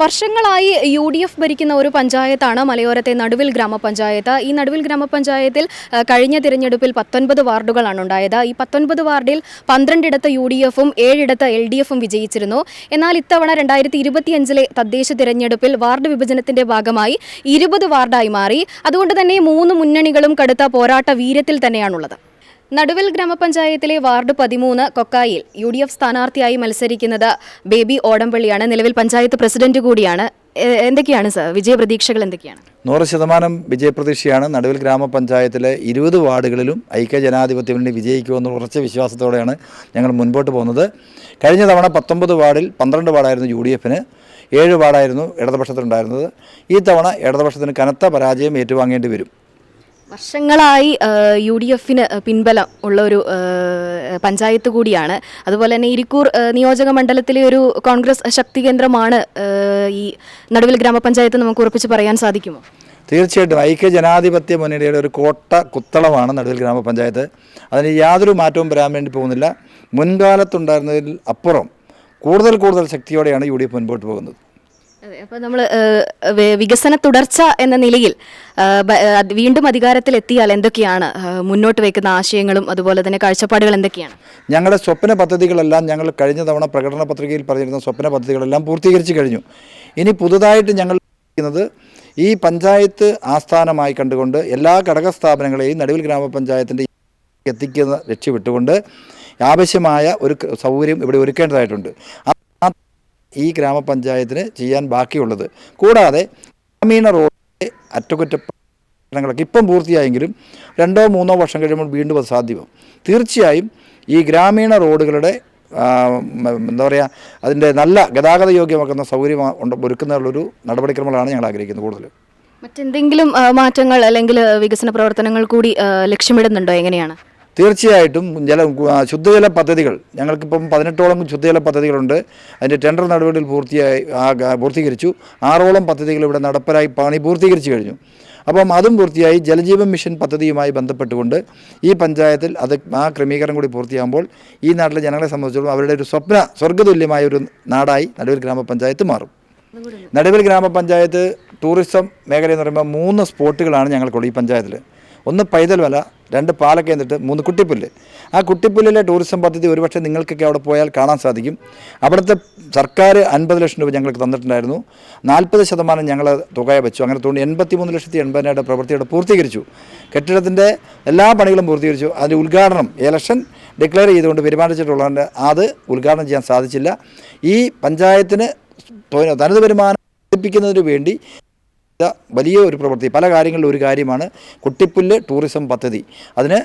വർഷങ്ങളായി U D F ഭരിക്കുന്ന ഒരു പഞ്ചായത്താണ് മലയോരത്തെ നടുവിൽ ഗ്രാമപഞ്ചായത്ത്. ഈ നടുവിൽ ഗ്രാമപഞ്ചായത്തിൽ കഴിഞ്ഞ തിരഞ്ഞെടുപ്പിൽ പത്തൊൻപത് വാർഡുകളാണ് ഉണ്ടായത്. ഈ പത്തൊൻപത് വാർഡിൽ പന്ത്രണ്ടിടത്ത് യു ഡി എഫും ഏഴിടത്ത് എൽ ഡി എഫും വിജയിച്ചിരുന്നു. എന്നാൽ ഇത്തവണ രണ്ടായിരത്തി ഇരുപത്തിയഞ്ചിലെ തദ്ദേശ തിരഞ്ഞെടുപ്പിൽ വാർഡ് വിഭജനത്തിന്റെ ഭാഗമായി ഇരുപത് വാർഡായി മാറി. അതുകൊണ്ട് തന്നെ മൂന്ന് മുന്നണികളും കടുത്ത പോരാട്ട വീര്യത്തിൽ തന്നെയാണുള്ളത്. നടുവിൽ ഗ്രാമപഞ്ചായത്തിലെ വാർഡ് പതിമൂന്ന് കൊക്കായിൽ യു ഡി എഫ് സ്ഥാനാർത്ഥിയായി മത്സരിക്കുന്നത് ബേബി ഓടംപള്ളിയാണ് നിലവിൽ പഞ്ചായത്ത് പ്രസിഡന്റ് കൂടിയാണ്. എന്തൊക്കെയാണ് സർ? വിജയപ്രതീക്ഷകൾ എന്തൊക്കെയാണ്? നൂറ് ശതമാനം വിജയപ്രതീക്ഷയാണ്. നടുവിൽ ഗ്രാമപഞ്ചായത്തിലെ ഇരുപത് വാർഡുകളിലും ഐക്യ ജനാധിപത്യ മുന്നണി വിജയിക്കുമെന്ന ഉറച്ച വിശ്വാസത്തോടെയാണ് ഞങ്ങൾ മുൻപോട്ട് പോകുന്നത്. കഴിഞ്ഞ തവണ പത്തൊമ്പത് വാർഡിൽ പന്ത്രണ്ട് വാർഡായിരുന്നു യു ഡി എഫിന് ഏഴ് വാർഡായിരുന്നു ഇടതുപക്ഷത്തിനുണ്ടായിരുന്നത്. ഈ തവണ ഇടതുപക്ഷത്തിന് കനത്ത പരാജയം ഏറ്റുവാങ്ങേണ്ടി വരും. വർഷങ്ങളായി യു ഡി എഫിന് പിൻബലം ഉള്ള ഒരു പഞ്ചായത്ത് കൂടിയാണ്. അതുപോലെ തന്നെ ഇരിക്കൂർ നിയോജക മണ്ഡലത്തിലെ ഒരു കോൺഗ്രസ് ശക്തി കേന്ദ്രമാണ് ഈ നടുവിൽ ഗ്രാമപഞ്ചായത്ത് നമുക്ക് ഉറപ്പിച്ച് പറയാൻ സാധിക്കുമോ? തീർച്ചയായിട്ടും. ഐക്യ ജനാധിപത്യ മുന്നണിയുടെ ഒരു കോട്ട കുത്തളമാണ് നടുവിൽ ഗ്രാമപഞ്ചായത്ത്. അതിന് യാതൊരു മാറ്റവും വരാൻ വേണ്ടി പോകുന്നില്ല. മുൻകാലത്തുണ്ടായിരുന്നതിൽ അപ്പുറം കൂടുതൽ കൂടുതൽ ശക്തിയോടെയാണ് യു ഡി എഫ് മുൻപോട്ട് പോകുന്നത്. അപ്പോൾ നമ്മൾ വികസന തുടർച്ച എന്ന നിലയിൽ വീണ്ടും അധികാരത്തിൽ എത്തിയാൽ എന്തൊക്കെയാണ് മുന്നോട്ട് വെക്കുന്ന ആശയങ്ങളും അതുപോലെ തന്നെ കാഴ്ചപ്പാടുകൾ എന്തൊക്കെയാണ്? ഞങ്ങളുടെ സ്വപ്ന പദ്ധതികളെല്ലാം ഞങ്ങൾ കഴിഞ്ഞ തവണ പ്രകടന പത്രികയിൽ പറഞ്ഞിരുന്ന സ്വപ്ന പദ്ധതികളെല്ലാം പൂർത്തീകരിച്ച് കഴിഞ്ഞു. ഇനി പുതുതായിട്ട് ഞങ്ങൾ ഈ പഞ്ചായത്ത് ആസ്ഥാനമായി കണ്ടുകൊണ്ട് എല്ലാ ഘടക സ്ഥാപനങ്ങളെയും നടുവിൽ ഗ്രാമപഞ്ചായത്തിന്റെ എത്തിക്കുന്ന ലക്ഷ്യമിട്ടുകൊണ്ട് ആവശ്യമായ ഒരു സൗകര്യം ഇവിടെ ഒരുക്കേണ്ടതായിട്ടുണ്ട്. ഈ ഗ്രാമപഞ്ചായത്തിന് ചെയ്യാൻ ബാക്കിയുള്ളത്. കൂടാതെ ഗ്രാമീണ റോഡിലെ അറ്റകുറ്റപ്പണികളൊക്കെ ഇപ്പം പൂർത്തിയായെങ്കിലും രണ്ടോ മൂന്നോ വർഷം കഴിയുമ്പോൾ വീണ്ടും അത് സാധ്യമാവും തീർച്ചയായും ഈ ഗ്രാമീണ റോഡുകളുടെ എന്താ പറയുക അതിന്റെ നല്ല ഗതാഗത യോഗ്യമാക്കുന്ന സൗകര്യം ഒരുക്കുന്നതിനുള്ളൊരു നടപടിക്രമങ്ങളാണ് ഞങ്ങൾ ആഗ്രഹിക്കുന്നത് കൂടുതൽ മറ്റെന്തെങ്കിലും മാറ്റങ്ങൾ അല്ലെങ്കിൽ വികസന പ്രവർത്തനങ്ങൾ കൂടി ലക്ഷ്യമിടുന്നുണ്ടോ എങ്ങനെയാണ്? തീർച്ചയായിട്ടും ജല ശുദ്ധജല പദ്ധതികൾ ഞങ്ങൾക്കിപ്പം പതിനെട്ടോളം ശുദ്ധജല പദ്ധതികളുണ്ട്. അതിന്റെ ടെൻഡർ നടപടികൾ പൂർത്തിയായി പൂർത്തീകരിച്ചു. ആറോളം പദ്ധതികൾ ഇവിടെ നടപ്പിലായി പണി പൂർത്തീകരിച്ചു കഴിഞ്ഞു. അപ്പം അതും പൂർത്തിയായി ജലജീവൻ മിഷൻ പദ്ധതിയുമായി ബന്ധപ്പെട്ടുകൊണ്ട് ഈ പഞ്ചായത്തിൽ അത് ആ ക്രമീകരണം കൂടി പൂർത്തിയാകുമ്പോൾ ഈ നാട്ടിലെ ജനങ്ങളെ സംബന്ധിച്ചിടത്തോളം അവരുടെ ഒരു സ്വപ്ന സ്വർഗതുല്യമായ ഒരു നാടായി നടുവിൽ ഗ്രാമപഞ്ചായത്ത് മാറും. നടുവിൽ ഗ്രാമപഞ്ചായത്ത് ടൂറിസം മേഖല എന്ന് പറയുമ്പോൾ മൂന്ന് സ്പോട്ടുകളാണ് ഞങ്ങൾക്കുള്ളത് ഈ പഞ്ചായത്തിൽ. ഒന്ന് പൈതൽ വല രണ്ട് പാലക്കേന്നിട്ട് മൂന്ന് കുട്ടിപ്പുല്ല്. ആ കുട്ടിപ്പുല്ലിലെ ടൂറിസം പദ്ധതി ഒരുപക്ഷെ നിങ്ങൾക്കൊക്കെ അവിടെ പോയാൽ കാണാൻ സാധിക്കും. അവിടുത്തെ സർക്കാർ അൻപത് ലക്ഷം രൂപ ഞങ്ങൾക്ക് തന്നിട്ടുണ്ടായിരുന്നു. നാൽപ്പത് ശതമാനം ഞങ്ങൾ തുക വെച്ചു. അങ്ങനെ തോന്നി എൺപത്തി മൂന്ന് ലക്ഷത്തി എൺപതിനായിട്ട് പ്രവൃത്തിയുടെ പൂർത്തീകരിച്ചു. കെട്ടിടത്തിന്റെ എല്ലാ പണികളും പൂർത്തീകരിച്ചു. അതിന്റെ ഉദ്ഘാടനം ഇലക്ഷൻ ഡിക്ലെയർ ചെയ്തുകൊണ്ട് പെരുമാറിച്ചിട്ടുള്ളതുകൊണ്ട് അത് ഉദ്ഘാടനം ചെയ്യാൻ സാധിച്ചില്ല. ഈ പഞ്ചായത്തിന് തനത് വരുമാനം വർദ്ധിപ്പിക്കുന്നതിന് വേണ്ടി വലിയ ഒരു പ്രവൃത്തി. പല കാര്യങ്ങളിലും ഒരു കാര്യമാണ് കുട്ടിപ്പുല്ല് ടൂറിസം പദ്ധതി. അതിന്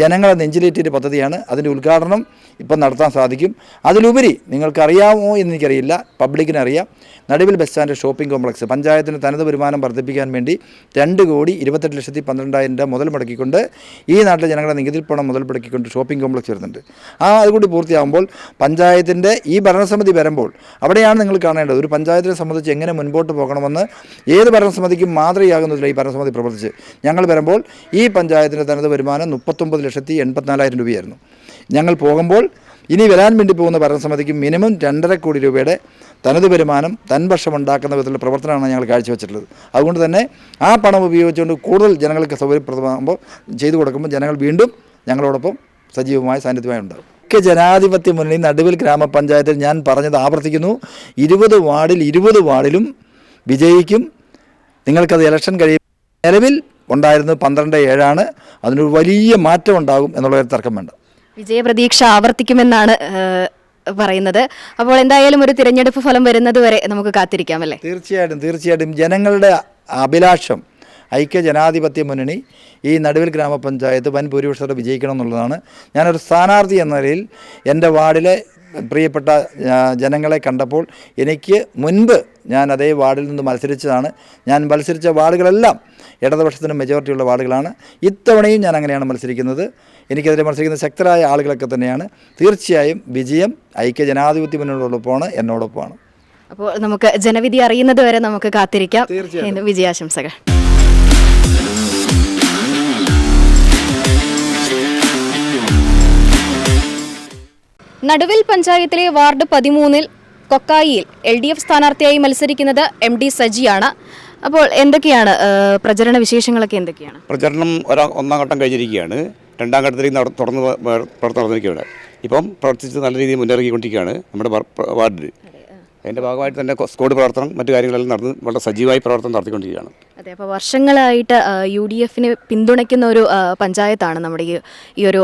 ജനങ്ങളെ നെഞ്ചിലേറ്റിയ പദ്ധതിയാണ്. അതിന്റെ ഉദ്ഘാടനം ഇപ്പം നടത്താൻ സാധിക്കും. അതിലുപരി നിങ്ങൾക്കറിയാമോ എന്ന് എനിക്കറിയില്ല. പബ്ലിക്കിനറിയാം നടുവിൽ ബസ് സ്റ്റാൻഡ് ഷോപ്പിംഗ് കോംപ്ലക്സ്. പഞ്ചായത്തിന് തനത് വരുമാനം വർദ്ധിപ്പിക്കാൻ വേണ്ടി രണ്ട് കോടി ഇരുപത്തെട്ട് ലക്ഷത്തി പന്ത്രണ്ടായിരം രൂപ മുതൽ മുടക്കിക്കൊണ്ട് ഈ നാട്ടിലെ ജനങ്ങളുടെ നികുതി പണം മുതൽ മുടക്കിക്കൊണ്ട് ഷോപ്പിംഗ് കോംപ്ലക്സ് വരുന്നുണ്ട്. ആ അതുകൂടി പൂർത്തിയാകുമ്പോൾ പഞ്ചായത്തിന്റെ ഈ ഭരണസമിതി വരുമ്പോൾ അവിടെയാണ് നിങ്ങൾ കാണേണ്ടത്. ഒരു പഞ്ചായത്തിനെ സംബന്ധിച്ച് എങ്ങനെ മുൻപോട്ട് പോകണമെന്ന് ഏത് ഭരണസമിതിക്കും മാതൃകയാകുന്നതില്ല ഈ ഭരണസമിതി പ്രവർത്തിച്ച് ഞങ്ങൾ വരുമ്പോൾ ഈ പഞ്ചായത്തിന്റെ തനത് വരുമാനം മുപ്പത്തൊമ്പത് ലക്ഷത്തി എൺപത്തിനാലായിരം രൂപയായിരുന്നു. ഞങ്ങൾ പോകുമ്പോൾ ഇനി വരാൻ വേണ്ടി പോകുന്ന ഭരണസമിതിക്ക് മിനിമം രണ്ടര കോടി രൂപയുടെ തനത് വരുമാനം തൻവർഷം ഉണ്ടാക്കുന്ന വിധത്തിലുള്ള പ്രവർത്തനമാണ് ഞങ്ങൾ കാഴ്ചവെച്ചിട്ടുള്ളത്. അതുകൊണ്ട് തന്നെ ആ പണം ഉപയോഗിച്ചുകൊണ്ട് കൂടുതൽ ജനങ്ങൾക്ക് സൗകര്യപ്രദമാകുമ്പോൾ ചെയ്തു കൊടുക്കുമ്പോൾ ജനങ്ങൾ വീണ്ടും ഞങ്ങളോടൊപ്പം സജീവമായ സാന്നിധ്യമായി ഉണ്ടാകും. ഒക്കെ ജനാധിപത്യ മുന്നണി നടുവിൽ ഗ്രാമപഞ്ചായത്തിൽ ഞാൻ പറഞ്ഞത് ആവർത്തിക്കുന്നു. ഇരുപത് വാർഡിൽ ഇരുപത് വാർഡിലും വിജയിക്കും. നിങ്ങൾക്കത് ഇലക്ഷൻ കഴിയും നിലവിൽ ഉണ്ടായിരുന്നത് പന്ത്രണ്ട് ഏഴാണ്. അതിനൊരു വലിയ മാറ്റം ഉണ്ടാകും എന്നുള്ള ഒരു തർക്കം വേണ്ട. വിജയപ്രതീക്ഷ ആവർത്തിക്കുമെന്നാണ് പറയുന്നത്. അപ്പോൾ എന്തായാലും ഒരു തിരഞ്ഞെടുപ്പ് ഫലം വരുന്നത് വരെ നമുക്ക് കാത്തിരിക്കാം അല്ലേ? തീർച്ചയായിട്ടും തീർച്ചയായിട്ടും. ജനങ്ങളുടെ അഭിലാഷം ഐക്യ ജനാധിപത്യ മുന്നണി ഈ നടുവിൽ ഗ്രാമപഞ്ചായത്ത് വൻ ഭൂരിപക്ഷത്തോടെ വിജയിക്കണം എന്നുള്ളതാണ് ഞാനൊരു സ്ഥാനാർത്ഥി എന്ന നിലയിൽ എന്റെ വാർഡിലെ പ്രിയപ്പെട്ട ജനങ്ങളെ കണ്ടപ്പോൾ എനിക്ക് മുൻപ് ഞാൻ അതേ വാർഡിൽ നിന്ന് മത്സരിച്ചതാണ്. ഞാൻ മത്സരിച്ച വാർഡുകളെല്ലാം ഇടതുപക്ഷത്തിന് മെജോറിറ്റിയുള്ള വാർഡുകളാണ്. ഇത്തവണയും ഞാൻ അങ്ങനെയാണ് മത്സരിക്കുന്നത്. എനിക്കെതിരെ മത്സരിക്കുന്ന ശക്തരായ ആളുകളൊക്കെ തന്നെയാണ്. തീർച്ചയായും വിജയം ഐക്യ ജനാധിപത്യ മുന്നോടൊപ്പമാണ് എന്നോടൊപ്പമാണ്. അപ്പോൾ നമുക്ക് ജനവിധി അറിയുന്നത് വരെ നമുക്ക് കാത്തിരിക്കാം. വിജയാശംസകൾ. നടുവിൽ പഞ്ചായത്തിലെ വാർഡ് പതിമൂന്നിൽ കൊക്കായിയിൽ എൽ ഡി എഫ് സ്ഥാനാർത്ഥിയായി മത്സരിക്കുന്നത് എം ഡി സജിയാണ്. അപ്പോൾ എന്തൊക്കെയാണ് പ്രചരണ വിശേഷങ്ങളൊക്കെ എന്തൊക്കെയാണ്? പ്രചരണം ഒരാ ഒന്നാം ഘട്ടം കഴിഞ്ഞിരിക്കുകയാണ്. രണ്ടാം ഘട്ടത്തിലേക്ക് വ- പ്രവർത്തനം നടന്നിരിക്കുകയാണ് ഇപ്പം പ്രവർത്തിച്ച് നല്ല രീതിയിൽ മുന്നേറിക്കൊണ്ടിരിക്കുകയാണ് നമ്മുടെ വാർഡിൽ. അതിന്റെ ഭാഗമായിട്ട് തന്നെ സ്കോഡ് പ്രവർത്തനം മറ്റു കാര്യങ്ങളെല്ലാം നടന്ന് വളരെ സജീവമായി പ്രവർത്തനം നടത്തിക്കൊണ്ടിരിക്കുകയാണ്. അതെ അപ്പോൾ വർഷങ്ങളായിട്ട് യു ഡി എഫിനെ പിന്തുണയ്ക്കുന്ന ഒരു പഞ്ചായത്താണ് നമ്മുടെ ഈ ഈ ഒരു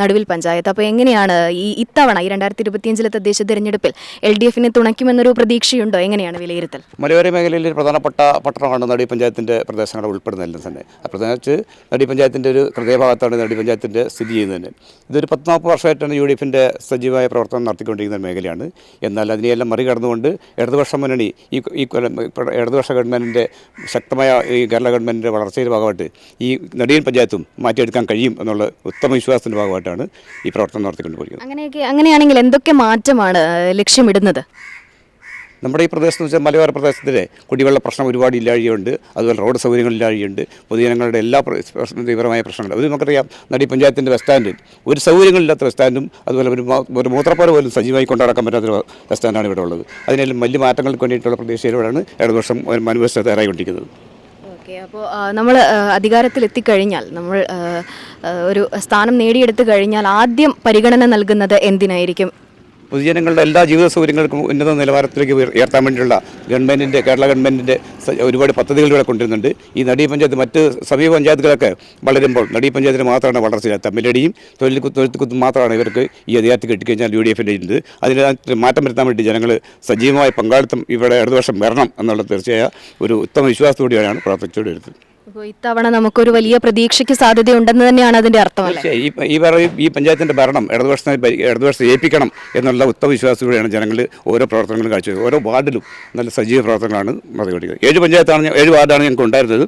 നടുവിൽ പഞ്ചായത്ത്. അപ്പോൾ എങ്ങനെയാണ് ഈ ഇത്തവണ ഈ രണ്ടായിരത്തി ഇരുപത്തിയഞ്ചിലെ തദ്ദേശ തിരഞ്ഞെടുപ്പിൽ എൽ ഡി എഫിനെ തുണയ്ക്കുമെന്നൊരു പ്രതീക്ഷയുണ്ടോ? എങ്ങനെയാണ് വിലയിരുത്തൽ? മലയോര മേഖലയിൽ പ്രധാനപ്പെട്ട പട്ടണമാണ് നടി പഞ്ചായത്തിന്റെ പ്രദേശങ്ങൾ ഉൾപ്പെടുന്നതെല്ലാം തന്നെ. പ്രത്യേകിച്ച് നടി പഞ്ചായത്തിന്റെ ഒരു ഹൃദയഭാഗത്താണ് നടി പഞ്ചായത്തിന്റെ സ്ഥിതി ചെയ്യുന്നത് തന്നെ. ഇതൊരു പത്ത് നാൽപ്പത് വർഷമായിട്ടാണ് യു ഡി എഫിന്റെ സജീവമായ പ്രവർത്തനം നടത്തിക്കൊണ്ടിരിക്കുന്ന മേഖലയാണ്. എന്നാൽ അതിനെയെല്ലാം മറികടന്നുകൊണ്ട് ഇടതുപക്ഷ മുന്നണി ഈ ഈ ഇടതുപക്ഷ ഗവൺമെന്റിന്റെ ശക്തമായ ഈ കേരള ഗവൺമെന്റിന്റെ വളർച്ചയുടെ ഭാഗമായിട്ട് ഈ നടിയൻ പഞ്ചായത്തും മാറ്റിയെടുക്കാൻ കഴിയും എന്നുള്ള ഉത്തമ വിശ്വാസത്തിന്റെ ഭാഗമായിട്ടാണ് ഈ പ്രവർത്തനം നടത്തിക്കൊണ്ടുപോയിരിക്കുന്നത് അങ്ങനെയൊക്കെ അങ്ങനെയാണെങ്കിൽ എന്തൊക്കെ മാറ്റമാണ് ലക്ഷ്യമിടുന്നത്? നമ്മുടെ ഈ പ്രദേശത്ത് വെച്ചാൽ മലയോര പ്രദേശത്തിലെ കുടിവെള്ള പ്രശ്നം ഒരുപാട് ഇല്ലാഴിയുണ്ട് അതുപോലെ റോഡ് സൗകര്യങ്ങൾ ഇല്ലാഴിയുണ്ട് പൊതുജനങ്ങളുടെ എല്ലാ തീവ്രമായ പ്രശ്നങ്ങൾ. അത് നമുക്കറിയാം നടി പഞ്ചായത്തിന്റെ ബസ് സ്റ്റാൻഡ് ഒരു സൗകര്യങ്ങളില്ലാത്ത ബസ് സ്റ്റാൻഡും അതുപോലെ ഒരു ഒരു മൂത്രപ്പാട് പോലും സജീവമായി കൊണ്ടുനടക്കാൻ പറ്റാത്തൊരു ബസ് സ്റ്റാൻഡാണ് ഇവിടെ ഉള്ളത്. അതിനെല്ലാം വലിയ മാറ്റങ്ങൾക്ക് വേണ്ടിയിട്ടുള്ള പ്രതീക്ഷയിലൂടെയാണ് ഇടതുപക്ഷം ഒരു തയ്യാറായിക്കൊണ്ടിരിക്കുന്നത്. ഓക്കെ അപ്പോൾ നമ്മൾ അധികാരത്തിൽ എത്തിക്കഴിഞ്ഞാൽ നമ്മൾ ഒരു സ്ഥാനം നേടിയെടുത്തു കഴിഞ്ഞാൽ ആദ്യം പരിഗണന നൽകുന്നത് എന്തിനായിരിക്കും? പൊതുജനങ്ങളുടെ എല്ലാ ജീവിത സൗകര്യങ്ങൾക്കും ഉന്നത നിലവാരത്തിലേക്ക് ഉയർ- ഉയർത്താൻ വേണ്ടിയുള്ള ഗവൺമെന്റിന്റെ കേരള ഗവൺമെന്റിന്റെ ഒരുപാട് പദ്ധതികളിലൂടെ കൊണ്ടുവരുന്നുണ്ട്. ഈ നടി പഞ്ചായത്ത് മറ്റ് സമീപ പഞ്ചായത്തുകളൊക്കെ വളരുമ്പോൾ നടി പഞ്ചായത്തിന് മാത്രമാണ് വളർച്ച തമ്മിലടിയും തൊഴിൽ തൊഴിൽക്കുത്തും തൊഴിൽ കുത്തും മാത്രമാണ് ഇവർക്ക് ഈ അധികാരത്തിൽ കിട്ടിക്കഴിഞ്ഞാൽ യു ഡി എഫിന്റെ ഉണ്ട് അതിന് മാറ്റം വരുത്താൻ വേണ്ടി ജനങ്ങൾ സജീവമായ പങ്കാളിത്തം ഇവിടെ ഇടതുപക്ഷം വരണം എന്നുള്ള തീർച്ചയായ ഒരു ഉത്തമ വിശ്വാസത്തോടെയാണ് പ്രവർത്തിച്ചുകൊണ്ട് വരുന്നത് ഇത്തവണ നമുക്കൊരു വലിയ പ്രതീക്ഷയ്ക്ക് സാധ്യതയുണ്ടെന്ന് തന്നെയാണ് അതിന്റെ പക്ഷേ ഈ പറയും ഈ പഞ്ചായത്തിന്റെ ഭരണം ഇടതുപക്ഷത്തെ ഇടതുപക്ഷത്തെ ഏൽപ്പിക്കണം എന്നുള്ള ഉത്തമവിശ്വാസത്തിലൂടെയാണ് ജനങ്ങൾ ഓരോ പ്രവർത്തനങ്ങളും കാഴ്ച ഓരോ വാർഡിലും നല്ല സജീവ പ്രവർത്തനങ്ങളാണ് നടത്തിക്കൊണ്ടിരിക്കുന്നത് ഏഴ് പഞ്ചായത്താണ് ഏഴ് വാർഡാണ് ഞങ്ങൾക്ക് ഉണ്ടായിരുന്നത്.